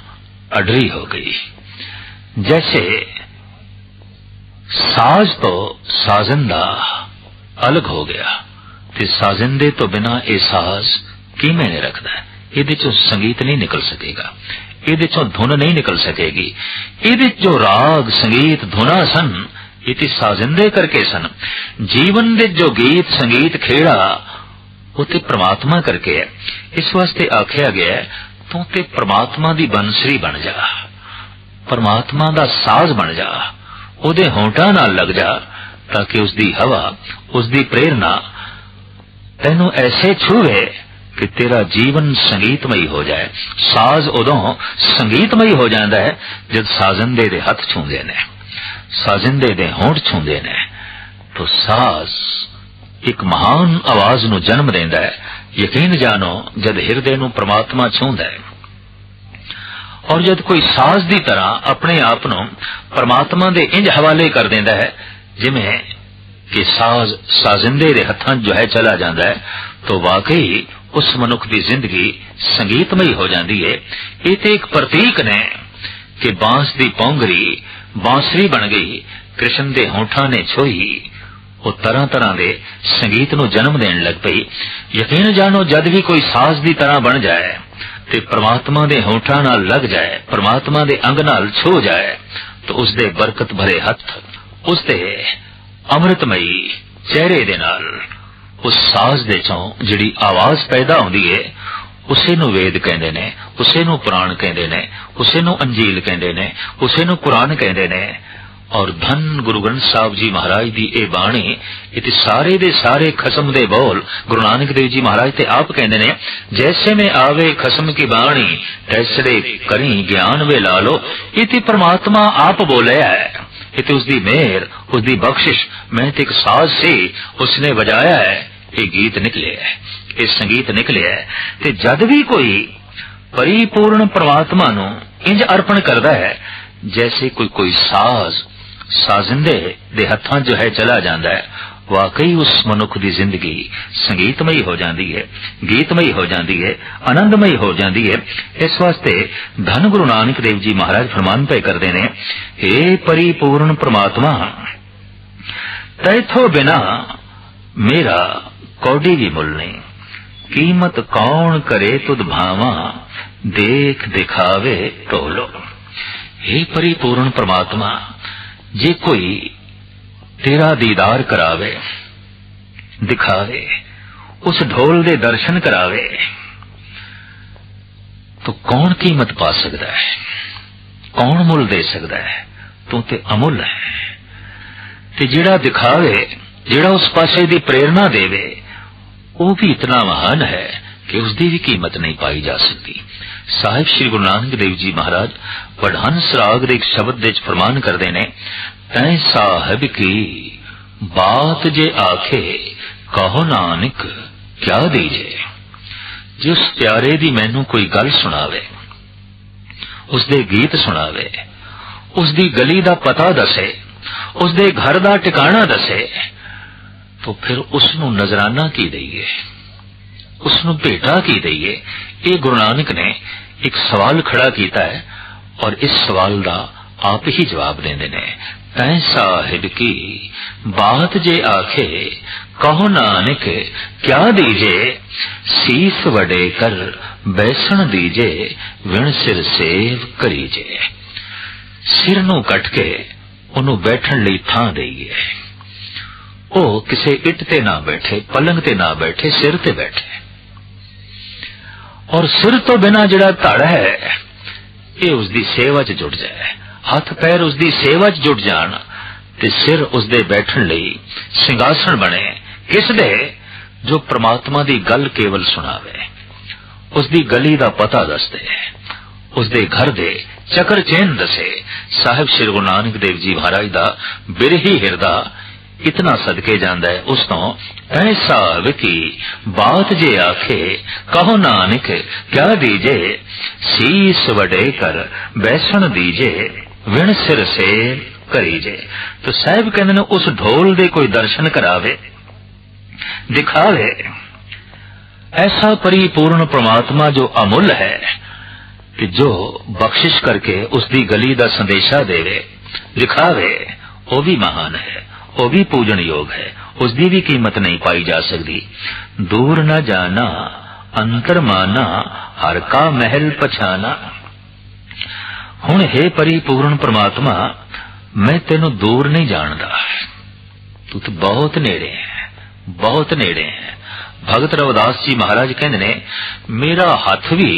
अडरी हो गई जैसे साज तो साजिंदा अलग हो ਗਿਆ ਤੇ ਸਾਜ਼ਿੰਦੇ ਤੋਂ ਬਿਨਾ ਇਹ ਸਾਜ਼ ਕਿਵੇਂ ਨਹੀਂ ਰੱਖਦਾ ਇਹਦੇ ਚੋਂ ਸੰਗੀਤ ਨਹੀਂ ਨਿਕਲ ਸਕੇਗਾ ਇਹਦੇ ਚੋਂ ਧੁਨ ਨਹੀਂ ਨਿਕਲ ਸਕੇਗੀ ਇਹਦੇ ਜੋ ਰਾਗ ਸੰਗੀਤ ਧੁਨਾ ਸਨ ਇਹ ਤੇ ਸਾਜ਼ਿੰਦੇ ਕਰਕੇ ਸਨ ਜੀਵਨ ਦੇ ਜੋ ਗੀਤ ਸੰਗੀਤ ਖੇੜਾ ਉਹ ਤੇ ਪ੍ਰਮਾਤਮਾ ਕਰਕੇ ਹੈ। ਇਸ ਵਾਸਤੇ ਆਖਿਆ ਗਿਆ ਹੈ, ਤੂੰ ਤੇ ਪ੍ਰਮਾਤਮਾ ਦੀ ਬੰਸਰੀ ਬਣ ਜਾ। ਪਰਮਾਤਮਾ ਦਾ ਸਾਜ਼ ਬਣ ਜਾ। ਉਹਦੇ ਹੋਂਠਾਂ ਨਾਲ ਲੱਗ ਜਾ ਤਾਂ ਕਿ ਉਸ ਦੀ ਹਵਾ ਉਸ ਦੀ ਪ੍ਰੇਰਣਾ ਤੈਨੂੰ ਐਸੇ ਛੂਵੇ ਕਿ ਤੇਰਾ ਜੀਵਨ ਸੰਗੀਤਮਈ ਹੋ ਜਾਏ। ਸਾਜ਼ ਉਦੋਂ ਸੰਗੀਤਮਈ ਹੋ ਜਾਂਦਾ ਹੈ ਜਦ ਸਾਜ਼ੰਦੇ ਦੇ ਹੱਥ ਛੂੰਦੇ ਨੇ। ਸਾਜ਼ਿੰਦੇ ਦੇ ਹੋਂਠ ਛੂੰਦੇ ਨੇ। ਤਾਂ ਸਾਜ਼ ਇੱਕ ਮਹਾਨ ਆਵਾਜ਼ ਨੂੰ ਜਨਮ ਦਿੰਦਾ ਹੈ। ਯਕੀਨ ਜਾਣੋ, ਜਦ ਹਿਰਦੇ ਨੂੰ ਪ੍ਰਮਾਤਮਾ ਛੂੰਦਾ ਹੈ। ਔਰ ਜਦ ਕੋਈ ਸਾਜ਼ ਦੀ ਤਰ੍ਹਾਂ ਆਪਣੇ ਆਪ ਨੂੰ ਪਰਮਾਤਮਾ ਦੇ ਇੰਜ ਹਵਾਲੇ ਕਰ ਦਿੰਦਾ ਹੈ, ਜਿਵੇਂ ਕਿ ਸਾਜ਼ ਸਾਜ਼ਿੰਦੇ ਦੇ ਹੱਥਾਂ ਜੋ ਹੈ ਚਲਾ ਜਾਂਦਾ ਹੈ, ਤੋ ਵਾਕਈ ਉਸ ਮਨੁੱਖ ਦੀ ਜ਼ਿੰਦਗੀ ਸੰਗੀਤਮਈ ਹੋ ਜਾਂਦੀ ਹੈ। ਇਹ ਤੇ ਇੱਕ ਪ੍ਰਤੀਕ ਨੇ ਕਿ ਬਾਂਸ ਦੀ ਪੌਂਗਰੀ ਬਾਂਸਰੀ ਬਣ ਗਈ, ਕ੍ਰਿਸ਼ਨ ਦੇ ਹੋਂਠਾਂ ਨੇ ਛੋਈ। ਉਹ ਤਰ੍ਹਾਂ ਤਰ੍ਹਾਂ ਦੇ ਸੰਗੀਤ ਨੂੰ ਜਨਮ ਦੇਣ ਲੱਗ ਪਈ। ਯਕੀਨ ਜਾਣੋ, ਜਦ ਵੀ ਕੋਈ ਸਾਜ਼ ਦੀ ਤਰ੍ਹਾਂ ਬਣ ਜਾਏ ਤੇ ਪ੍ਰਮਾਤਮਾ ਦੇ ਹੋਂਠਾਂ ਨਾਲ ਲੱਗ ਜਾਏ, ਪ੍ਰਮਾਤਮਾ ਦੇ ਅੰਗ ਨਾਲ ਛੋ ਜਾਏ, ਤਾਂ ਉਸ ਦੇ ਬਰਕਤ ਭਰੇ ਹੱਥ, ਉਸ ਦੇ ਅੰਮ੍ਰਿਤਮਈ ਚਿਹਰੇ ਦੇ ਨਾਲ, ਉਸ ਸਾਜ਼ ਦੇ ਚੋਂ ਜਿਹੜੀ ਆਵਾਜ਼ ਪੈਦਾ ਹੁੰਦੀ ਹੈ ਉਸੇ ਨੂੰ ਵੇਦ ਕਹਿੰਦੇ ਨੇ, ਉਸੇ ਨੂੰ ਪੁਰਾਣ ਕਹਿੰਦੇ ਨੇ, ਉਸੇ ਨੂੰ ਅੰਜੀਲ ਕਹਿੰਦੇ ਨੇ, ਉਸੇ ਨੂੰ ਕੁਰਾਨ ਕਹਿੰਦੇ ਨੇ ਔਰ ਧੰਨ ਗੁਰੂ ਗ੍ਰੰਥ ਸਾਹਿਬ ਜੀ ਮਹਾਰਾਜ ਦੀ ਇਹ ਬਾਣੀ, ਇਹ ਸਾਰੇ ਦੇ ਸਾਰੇ ਖਸਮ ਦੇ ਬੋਲ ਗੁਰੂ ਨਾਨਕ ਦੇਵ ਜੀ ਮਹਾਰਾਜ ਤੇ ਆਪ ਕਹਿੰਦੇ ਨੇ, ਜੈਸੇ ਮੈਂ ਆਵੇ ਖਸਮ ਕੀ ਬਾਣੀ, ਤੈਸੜੇ ਕਰੀ ਗਿਆਨ ਵੇ ਲਾ ਲੋ ਪ੍ਰਮਾਤਮਾ ਆਪ ਬੋਲਿਆ ਹੈ। ਇਹ ਤੇ ਉਸ ਦੀ ਮਿਹਰ ਉਸ ਦੀ ਬਖਸ਼ਿਸ਼, ਮੈਂ ਤੇ ਇੱਕ ਸਾਜ਼ ਸੀ, ਉਸਨੇ ਵਜਾਇਆ ਹੈ, ਇਹ ਗੀਤ ਨਿਕਲਿਆ ਹੈ, ਇਹ ਸੰਗੀਤ ਨਿਕਲਿਆ ਹੈ। ਤੇ ਜਦ ਵੀ ਕੋਈ ਪਰਿਪੂਰਨ ਪ੍ਰਮਾਤਮਾ ਨੂੰ ਇੰਜ ਅਰਪਣ ਕਰਦਾ ਹੈ, ਜੈਸੇ ਕੋਈ ਕੋਈ ਸਾਜ਼ ਸਾਜ਼ਿੰਦੇ ਦੇ ਹੱਥਾਂ ਜੋ ਹੈ ਚਲਾ ਜਾਂਦਾ ਹੈ ਵਾਕਈ ਉਸ ਮਨੁੱਖ ਦੀ ਜ਼ਿੰਦਗੀ ਸੰਗੀਤਮਈ ਹੋ ਜਾਂਦੀ ਹੈ ਗੀਤਮਈ ਹੋ ਜਾਂਦੀ ਹੈ ਆਨੰਦਮਈ ਹੋ ਜਾਂਦੀ ਹੈ ਇਸ ਵਾਸਤੇ ਧੰਨ ਗੁਰੂ ਨਾਨਕ ਦੇਵ ਜੀ ਮਹਾਰਾਜ ਫਰਮਾਨ ਪਏ ਕਰਦੇ ਨੇ ਏ ਪਰਿਪੂਰਨ ਪ੍ਰਮਾਤਮਾ ਤੈਥੋਂ ਬਿਨਾ ਮੇਰਾ ਕੌਡੀ ਵੀ ਮੁੱਲ ਨਹੀਂ ਕੀਮਤ ਕੌਣ ਕਰੇ ਤੁਧ ਭਾਵਾ ਦੇਖ ਦਿਖਾਵੇ ਢੋਲੋ हे परिपूर्ण परमात्मा ਜੇ ਕੋਈ ਤੇਰਾ ਦੀਦਾਰ ਕਰਾਵੇ, ਦਿਖਾਵੇ, ਉਸ ਢੋਲ ਦੇ ਦਰਸ਼ਨ ਕਰਾਵੇ, ਤੋ ਕੌਣ ਕੀਮਤ ਪਾ ਸਕਦਾ ਹੈ? ਕੌਣ ਮੁੱਲ ਦੇ ਸਕਦਾ ਹੈ? ਤੂੰ ਤੇ ਅਮੁੱਲ ਹੈ। ਤੇ ਜਿਹੜਾ ਦਿਖਾਵੇ, ਜਿਹੜਾ ਉਸ ਪਾਸੇ ਦੀ ਪ੍ਰੇਰਣਾ ਦੇਵੇ, ਉਹ ਵੀ ਇਤਨਾ ਮਹਾਨ ਹੈ ਕਿ ਉਸ ਦੀ ਵੀ ਕੀਮਤ ਨਹੀਂ ਪਾਈ ਜਾ ਸਕਦੀ। ਸਾਹਿਬ ਸ੍ਰੀ ਗੁਰੂ ਨਾਨਕ ਦੇਵ ਜੀ ਮਹਾਰਾਜ ਵਡਹੰਸ ਰਾਗ ਦੇ ਇੱਕ ਸ਼ਬਦ ਦੇ ਵਿੱਚ ਫਰਮਾਨ ਕਰਦੇ ਨੇ, ਤੈ ਸਾਹਿਬ ਕੀ ਬਾਤ ਜੇ ਆਖੇ, ਕਹੋ ਨਾਨਕ, ਕਿਆ ਦੀਜੇ? ਜਿਸ ਪਿਆਰੇ ਦੀ ਮੈਨੂੰ ਕੋਈ ਗੱਲ ਸੁਣਾਵੇ, ਉਸ ਦੇ ਗੀਤ ਸੁਣਾਵੇ, ਉਸ ਦੀ ਗਲੀ ਦਾ ਪਤਾ ਦੱਸੇ, ਉਸ ਦੇ ਘਰ ਦਾ ਟਿਕਾਣਾ ਦੱਸੇ, ਤਾਂ ਫਿਰ ਉਸ ਨੂੰ ਨਜ਼ਰਾਨਾ ਕੀ ਦਈਏ? ਉਸ ਨੂੰ ਭੇਟਾ ਕੀ ਦਈਏ? ਇਹ ਗੁਰੂ ਨਾਨਕ ਨੇ ਇੱਕ ਸਵਾਲ ਖੜਾ ਕੀਤਾ ਹੈ ਔਰ ਇਸ ਸਵਾਲ ਦਾ ਆਪ ਹੀ ਜਵਾਬ ਦਿੰਦੇ ਨੇ। ਤੈ ਸਾਹਿਬ ਕੀ, ਬਾਤ ਜੇ ਆਖੇ, ਕਹੋ ਨਾਨਕ, ਕਿਆ ਦੀਜੇ? ਸੀਸ ਵੜੇ ਕਰ, ਬੈਸਣ ਦੀਜੇ, ਵਿਣ ਸਿਰ ਸੇਵ ਕਰੀਜੇ। ਸਿਰ ਨੂੰ ਕੱਟ ਕੇ ਉਹਨੂੰ ਬੈਠਣ ਲਈ ਥਾਂ ਦੇਈਏ। ਉਹ ਕਿਸੇ ਇੱਟ ਤੇ ਨਾ ਬੈਠੇ, ਪਲੰਗ ਤੇ ਨਾ ਬੈਠੇ, ਸਿਰ ਤੇ ਬੈਠੇ। ਔਰ ਸਿਰ ਤੋਂ ਬਿਨਾ ਜਿਹੜਾ ਧੜ ਹੈ, ਇਹ ਉਸ ਦੀ ਸੇਵਾ 'ਚ ਜੁੜ ਜਾਏ। ਹੱਥ ਪੈਰ ਉਸ ਦੀ ਸੇਵਾ 'ਚ ਜੁੜ ਜਾਣ ਤੇ ਸਿਰ ਉਸ ਦੇ ਬੈਠਣ ਲਈ ਸਿੰਘਾਸਣ ਬਣੇ। ਕਿਸ ਦੇ ਜੋ ਪ੍ਰਮਾਤਮਾ ਦੀ ਗੱਲ ਕੇਵਲ ਸੁਣਾਵੇ ਉਸ ਦੀ ਗਲੀ ਦਾ ਪਤਾ ਦੱਸਦੇ ਉਸ ਦੇ ਘਰ ਦੇ ਚੱਕਰ ਚੇਨ ਦੱਸੇ। ਸਾਹਿਬ ਸ੍ਰੀ ਗੁਰੂ ਨਾਨਕ ਦੇਵ ਜੀ ਮਹਾਰਾਜ ਦਾ ਬਿਰਹੀ ਹਿਰਦਾ ਇਤਨਾ ਸਦਕੇ ਜਾਂਦਾ ਹੈ, ਉਸ ਤੋਂ ਐਸਾ ਵਿਕੀ ਬਾਤ ਜੇ ਆਖੇ, ਕਹੋ ਨਾਨਕ, ਕਿਆ ਦੀਜੇ? ਸੀਸ ਵਡੇ ਕਰ, ਬੈਸਣ ਦੀਜੇ, ਵਿਣ ਸਿਰ ਸੇ ਕਰੀਜੇ। ਤਾਂ ਸਾਹਿਬ ਕਹਿੰਦੇ ਨੇ, ਉਸ ਢੋਲ ਦੇ ਕੋਈ ਦਰਸ਼ਨ ਕਰਾਵੇ, ਦਿਖਾਵੇ। ਐਸਾ ਪਰਿਪੂਰਨ ਪ੍ਰਮਾਤਮਾ ਜੋ ਅਮੁੱਲ ਹੈ, ਕਿ ਜੋ ਬਖਸ਼ਿਸ਼ ਕਰਕੇ ਉਸ ਦੀ ਗਲੀ ਦਾ ਸੰਦੇਸ਼ਾ ਦੇਵੇ, ਦਿਖਾਵੇ, ਉਹ ਵੀ ਮਹਾਨ ਹੈ। ਉਹ ਵੀ ਪੂਜਣਯੋਗ ਹੈ ਉਸ ਦੀ ਵੀ ਕੀਮਤ ਨਹੀਂ ਪਾਈ ਜਾ ਸਕਦੀ ਦੂਰ ਨਾ ਜਾਣਾ ਅੰਤਰ ਮਾਨਾ ਹਰ ਕਾ ਮਹਿਲ ਪਛਾਨਾ ਹੁਣ ਹੈ ਪਰਿਪੂਰਨ ਪ੍ਰਮਾਤਮਾ ਮੈਂ ਤੈਨੂੰ ਦੂਰ ਨਹੀਂ ਜਾਣਦਾ ਤੂੰ ਤਾਂ ਬਹੁਤ ਨੇੜੇ ਹੈ ਬਹੁਤ ਨੇੜੇ ਹੈ ਭਗਤ ਰਵਿਦਾਸ ਜੀ ਮਹਾਰਾਜ ਕਹਿੰਦੇ ਨੇ ਮੇਰਾ ਹੱਥ ਵੀ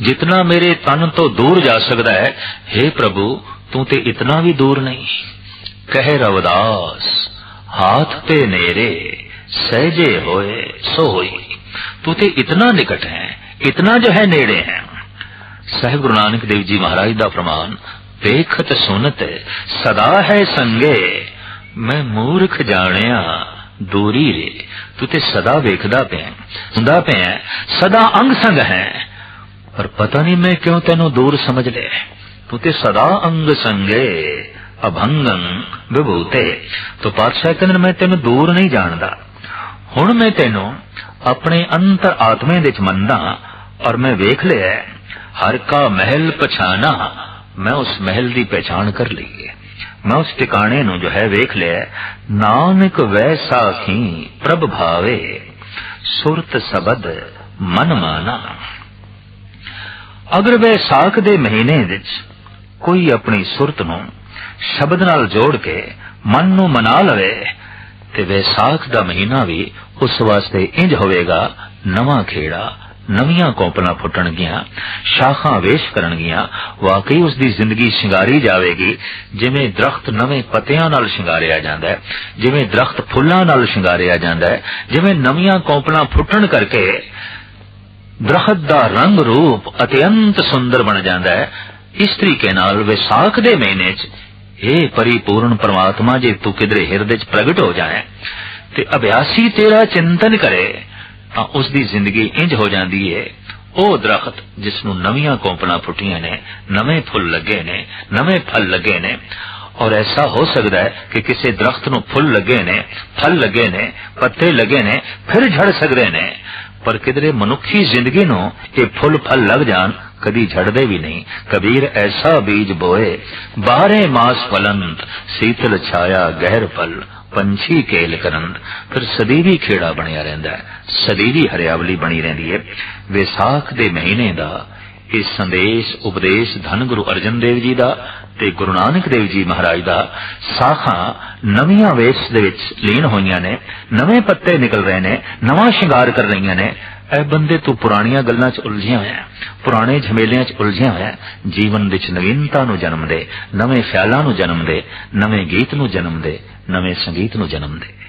ਜਿਤਨਾ ਮੇਰੇ ਤਨ ਤੋਂ ਦੂਰ ਜਾ ਸਕਦਾ ਹੈ हे ਪ੍ਰਭੂ ਤੂੰ ਤੇ ਇਤਨਾ ਵੀ ਦੂਰ ਨਹੀਂ ਕਹਿ ਰਵਦਾਸ, ਹਾਥ ਤੇ ਨੇਰੇ, ਸਹਜੇ ਹੋਏ ਸੋ ਹੋਈ ਤੂੰ ਤੇ ਇਤਨਾ ਨਿਕਟ ਹੈ, ਇਤਨਾ ਜੋ ਹੈ ਨੇੜੇ ਹੈ। ਸਾਹਿਬ ਗੁਰੂ ਨਾਨਕ ਦੇਵ ਜੀ ਮਹਾਰਾਜ ਦਾ ਫਰਮਾਨ, ਵੇਖਤ ਸੁਨਤ, ਸਦਾ ਹੈ ਸੰਗੇ। ਮੈਂ ਮੂਰਖ ਜਾਣਿਆ, ਦੂਰੀ ਰੇ, ਤੂੰ ਤੇ ਸਦਾ ਵੇਖਦਾ ਪਿਆ, ਹੁੰਦਾ ਪਿਆ ਸਦਾ ਅੰਗ ਸੰਗ ਹੈ। ਪਰ ਪਤਾ ਨਹੀਂ ਮੈਂ ਕਿਉਂ ਤੈਨੂੰ ਦੂਰ ਸਮਝ ਲਿਆ। ਤੂੰ ਤੇ ਸਦਾ ਅੰਗ ਸੰਗੇ। ਅਭੰਗੰ ਵਿਭੂਤੇ। ਤੋ ਪਾਤਸ਼ਾਹ ਕਹਿੰਦੇ ਮੈਂ ਤੈਨੂੰ ਦੂਰ ਨਹੀਂ ਜਾਣਦਾ। ਹੁਣ ਮੈਂ ਤੈਨੂੰ ਆਪਣੇ ਅੰਤਰ ਆਤਮੇ ਦੇ ਮੰਨਦਾ ਔਰ ਮੈਂ ਵੇਖ ਲਿਆ, ਹਰ ਕਾ ਮਹਿਲ ਪਛਾਣਾ ਮੈਂ ਉਸ ਮਹਿਲ ਦੀ ਪਛਾਣ ਕਰ ਲਈ ਹੈ ਮੈਂ ਉਸ ਟਿਕਾਣੇ ਨੂੰ ਜੋ ਹੈ ਵੇਖ ਲਿਆ, ਨਾਨਕ ਵੈਸਾ ਖੀ ਪ੍ਰਭ ਭਾਵੇ, ਸੁਰਤ ਸਬਦ ਮਨ ਮਾਨਾ। ਅਗਰ ਵੈਸਾਖ ਦੇ ਮਹੀਨੇ ਵਿੱਚ ਕੋਈ ਆਪਣੀ ਸੁਰਤ ਨੂੰ ਸ਼ਬਦ ਨਾਲ ਜੋੜ ਕੇ ਮਨ ਨੂੰ ਮਨਾ ਲਵੇ ਤੇ ਵੈਸਾਖ ਦਾ ਮਹੀਨਾ ਵੀ ਉਸ ਵਾਸਤੇ ਇੰਜ ਹੋਵੇਗਾ, ਨਵਾਂ ਖੇੜਾ, ਨਵੀਆਂ ਕੋਪਲਾਂ ਫੁੱਟਣਗੀਆਂ, ਸ਼ਾਖਾਂ ਵੇਸ਼ ਕਰਨਗੀਆਂ, ਵਾਕਈ ਉਸ ਦੀ ਜ਼ਿੰਦਗੀ ਸ਼ਿੰਗਾਰੀ ਜਾਵੇਗੀ, ਜਿਵੇਂ ਦਰਖਤ ਨਵੇਂ ਪੱਤਿਆਂ ਨਾਲ ਸ਼ਿੰਗਾਰਿਆ ਜਾਂਦਾ ਹੈ, ਜਿਵੇਂ ਦਰਖਤ ਫੁੱਲਾਂ ਨਾਲ ਸ਼ਿੰਗਾਰਿਆ ਜਾਂਦਾ ਹੈ, ਜਿਵੇਂ ਨਵੀਆਂ ਕੋਪਲਾਂ ਫੁੱਟਣ ਕਰਕੇ ਦਰਖਤ ਦਾ ਰੰਗ ਰੂਪ ਅਤਿਅੰਤ ਸੁੰਦਰ ਬਣ ਜਾਂਦਾ ਹੈ, ਇਸ ਤਰੀਕੇ ਨਾਲ ਵਿਸਾਖ ਦੇ ਮਹੀਨੇ 'ਚ ਇਹ ਪਰਿਪੂਰਨ ਪ੍ਰਮਾਤਮਾ, ਜੇ ਤੂੰ ਕਿਧਰੇ ਹਿਰਦੇ 'ਚ ਪ੍ਰਗਟ ਹੋ ਜਾਏ ਤੇ ਅਭਿਆਸੀ ਤੇਰਾ ਚਿੰਤਨ ਕਰੇ, ਤਾਂ ਉਸ ਦੀ ਜ਼ਿੰਦਗੀ ਇੰਜ ਹੋ ਜਾਂਦੀ ਹੈ ਉਹ ਦਰਖਤ ਜਿਸ ਨੂੰ ਨਵੀਆਂ ਕੋਂਪਲਾਂ ਫੁੱਟੀਆਂ ਨੇ, ਨਵੇਂ ਫੁੱਲ ਲੱਗੇ ਨੇ, ਨਵੇਂ ਫਲ ਲੱਗੇ ਨੇ, ਔਰ ਐਸਾ ਹੋ ਸਕਦਾ ਹੈ ਕਿ ਕਿਸੇ ਦਰਖਤ ਨੂੰ ਫੁੱਲ ਲੱਗੇ ਨੇ, ਫਲ ਲੱਗੇ ਨੇ, ਪੱਤੇ ਲੱਗੇ ਨੇ, ਫਿਰ ਝੜ ਸਕਦੇ ਨੇ। ਪਰ ਕਿਧਰੇ ਮਨੁੱਖੀ ਜ਼ਿੰਦਗੀ ਨੂੰ ਇਹ ਫੁੱਲ ਫਲ ਲੱਗ ਜਾਣ ਕਦੀ ਝੜਦੇ ਵੀ ਨਹੀਂ, ਕਬੀਰ ਐਸਾ ਬੀਜ ਬੋਏ ਬਾਰੇ ਮਾਸ ਫਲੰਤ ਸੀਤਲ ਛਾਇਆ ਗਹਿਰ ਫਲ ਪੰਛੀ ਕੇਲ ਕਰੰਦ। ਫਿਰ ਸਦੀਵੀ ਖੇੜਾ ਬਣਿਆ ਰਹਿੰਦਾ ਹੈ, ਸਦੀਵੀ ਹਰਿਆਵਲੀ ਬਣੀ ਰਹਿੰਦੀ ਹੈ। ਵਿਸਾਖ ਦੇ ਮਹੀਨੇ ਦਾ ਇਹ ਸੰਦੇਸ਼, ਉਪਦੇਸ਼ ਧੰਨ ਗੁਰੂ ਅਰਜਨ ਦੇਵ ਜੀ ਦਾ ਤੇ ਗੁਰੂ ਨਾਨਕ ਦੇਵ ਜੀ ਮਹਾਰਾਜ ਦਾ ਸਾਖਾਂ ਨਵੀਆਂ ਵੇਸ਼ ਦੇ ਵਿੱਚ ਲੀਨ ਹੋਈਆਂ ਨੇ, ਨਵੇਂ ਪੱਤੇ ਨਿਕਲ ਰਹੇ ਨੇ, ਨਵਾਂ ਸ਼ਿੰਗਾਰ ਕਰ ਰਹੀਆਂ ਨੇ। ਐ ਬੰਦੇ ਤੂੰ ਪੁਰਾਣੀਆਂ ਗੱਲਾਂ 'ਚ ਉਲਝਿਆ ਹੋਇਆ ਪੁਰਾਣੇ ਝਮੇਲਿਆਂ 'ਚ ਉਲਝਿਆ ਹੋਇਆ ਜੀਵਨ ਵਿੱਚ ਨਵੀਨਤਾ ਨੂੰ ਜਨਮ ਦੇ, ਨਵੇਂ ਖਿਆਲਾਂ ਨੂੰ ਜਨਮ ਦੇ, ਨਵੇਂ ਗੀਤ ਨੂੰ ਜਨਮ ਦੇ, ਨਵੇਂ ਸੰਗੀਤ ਨੂੰ ਜਨਮ ਦੇ।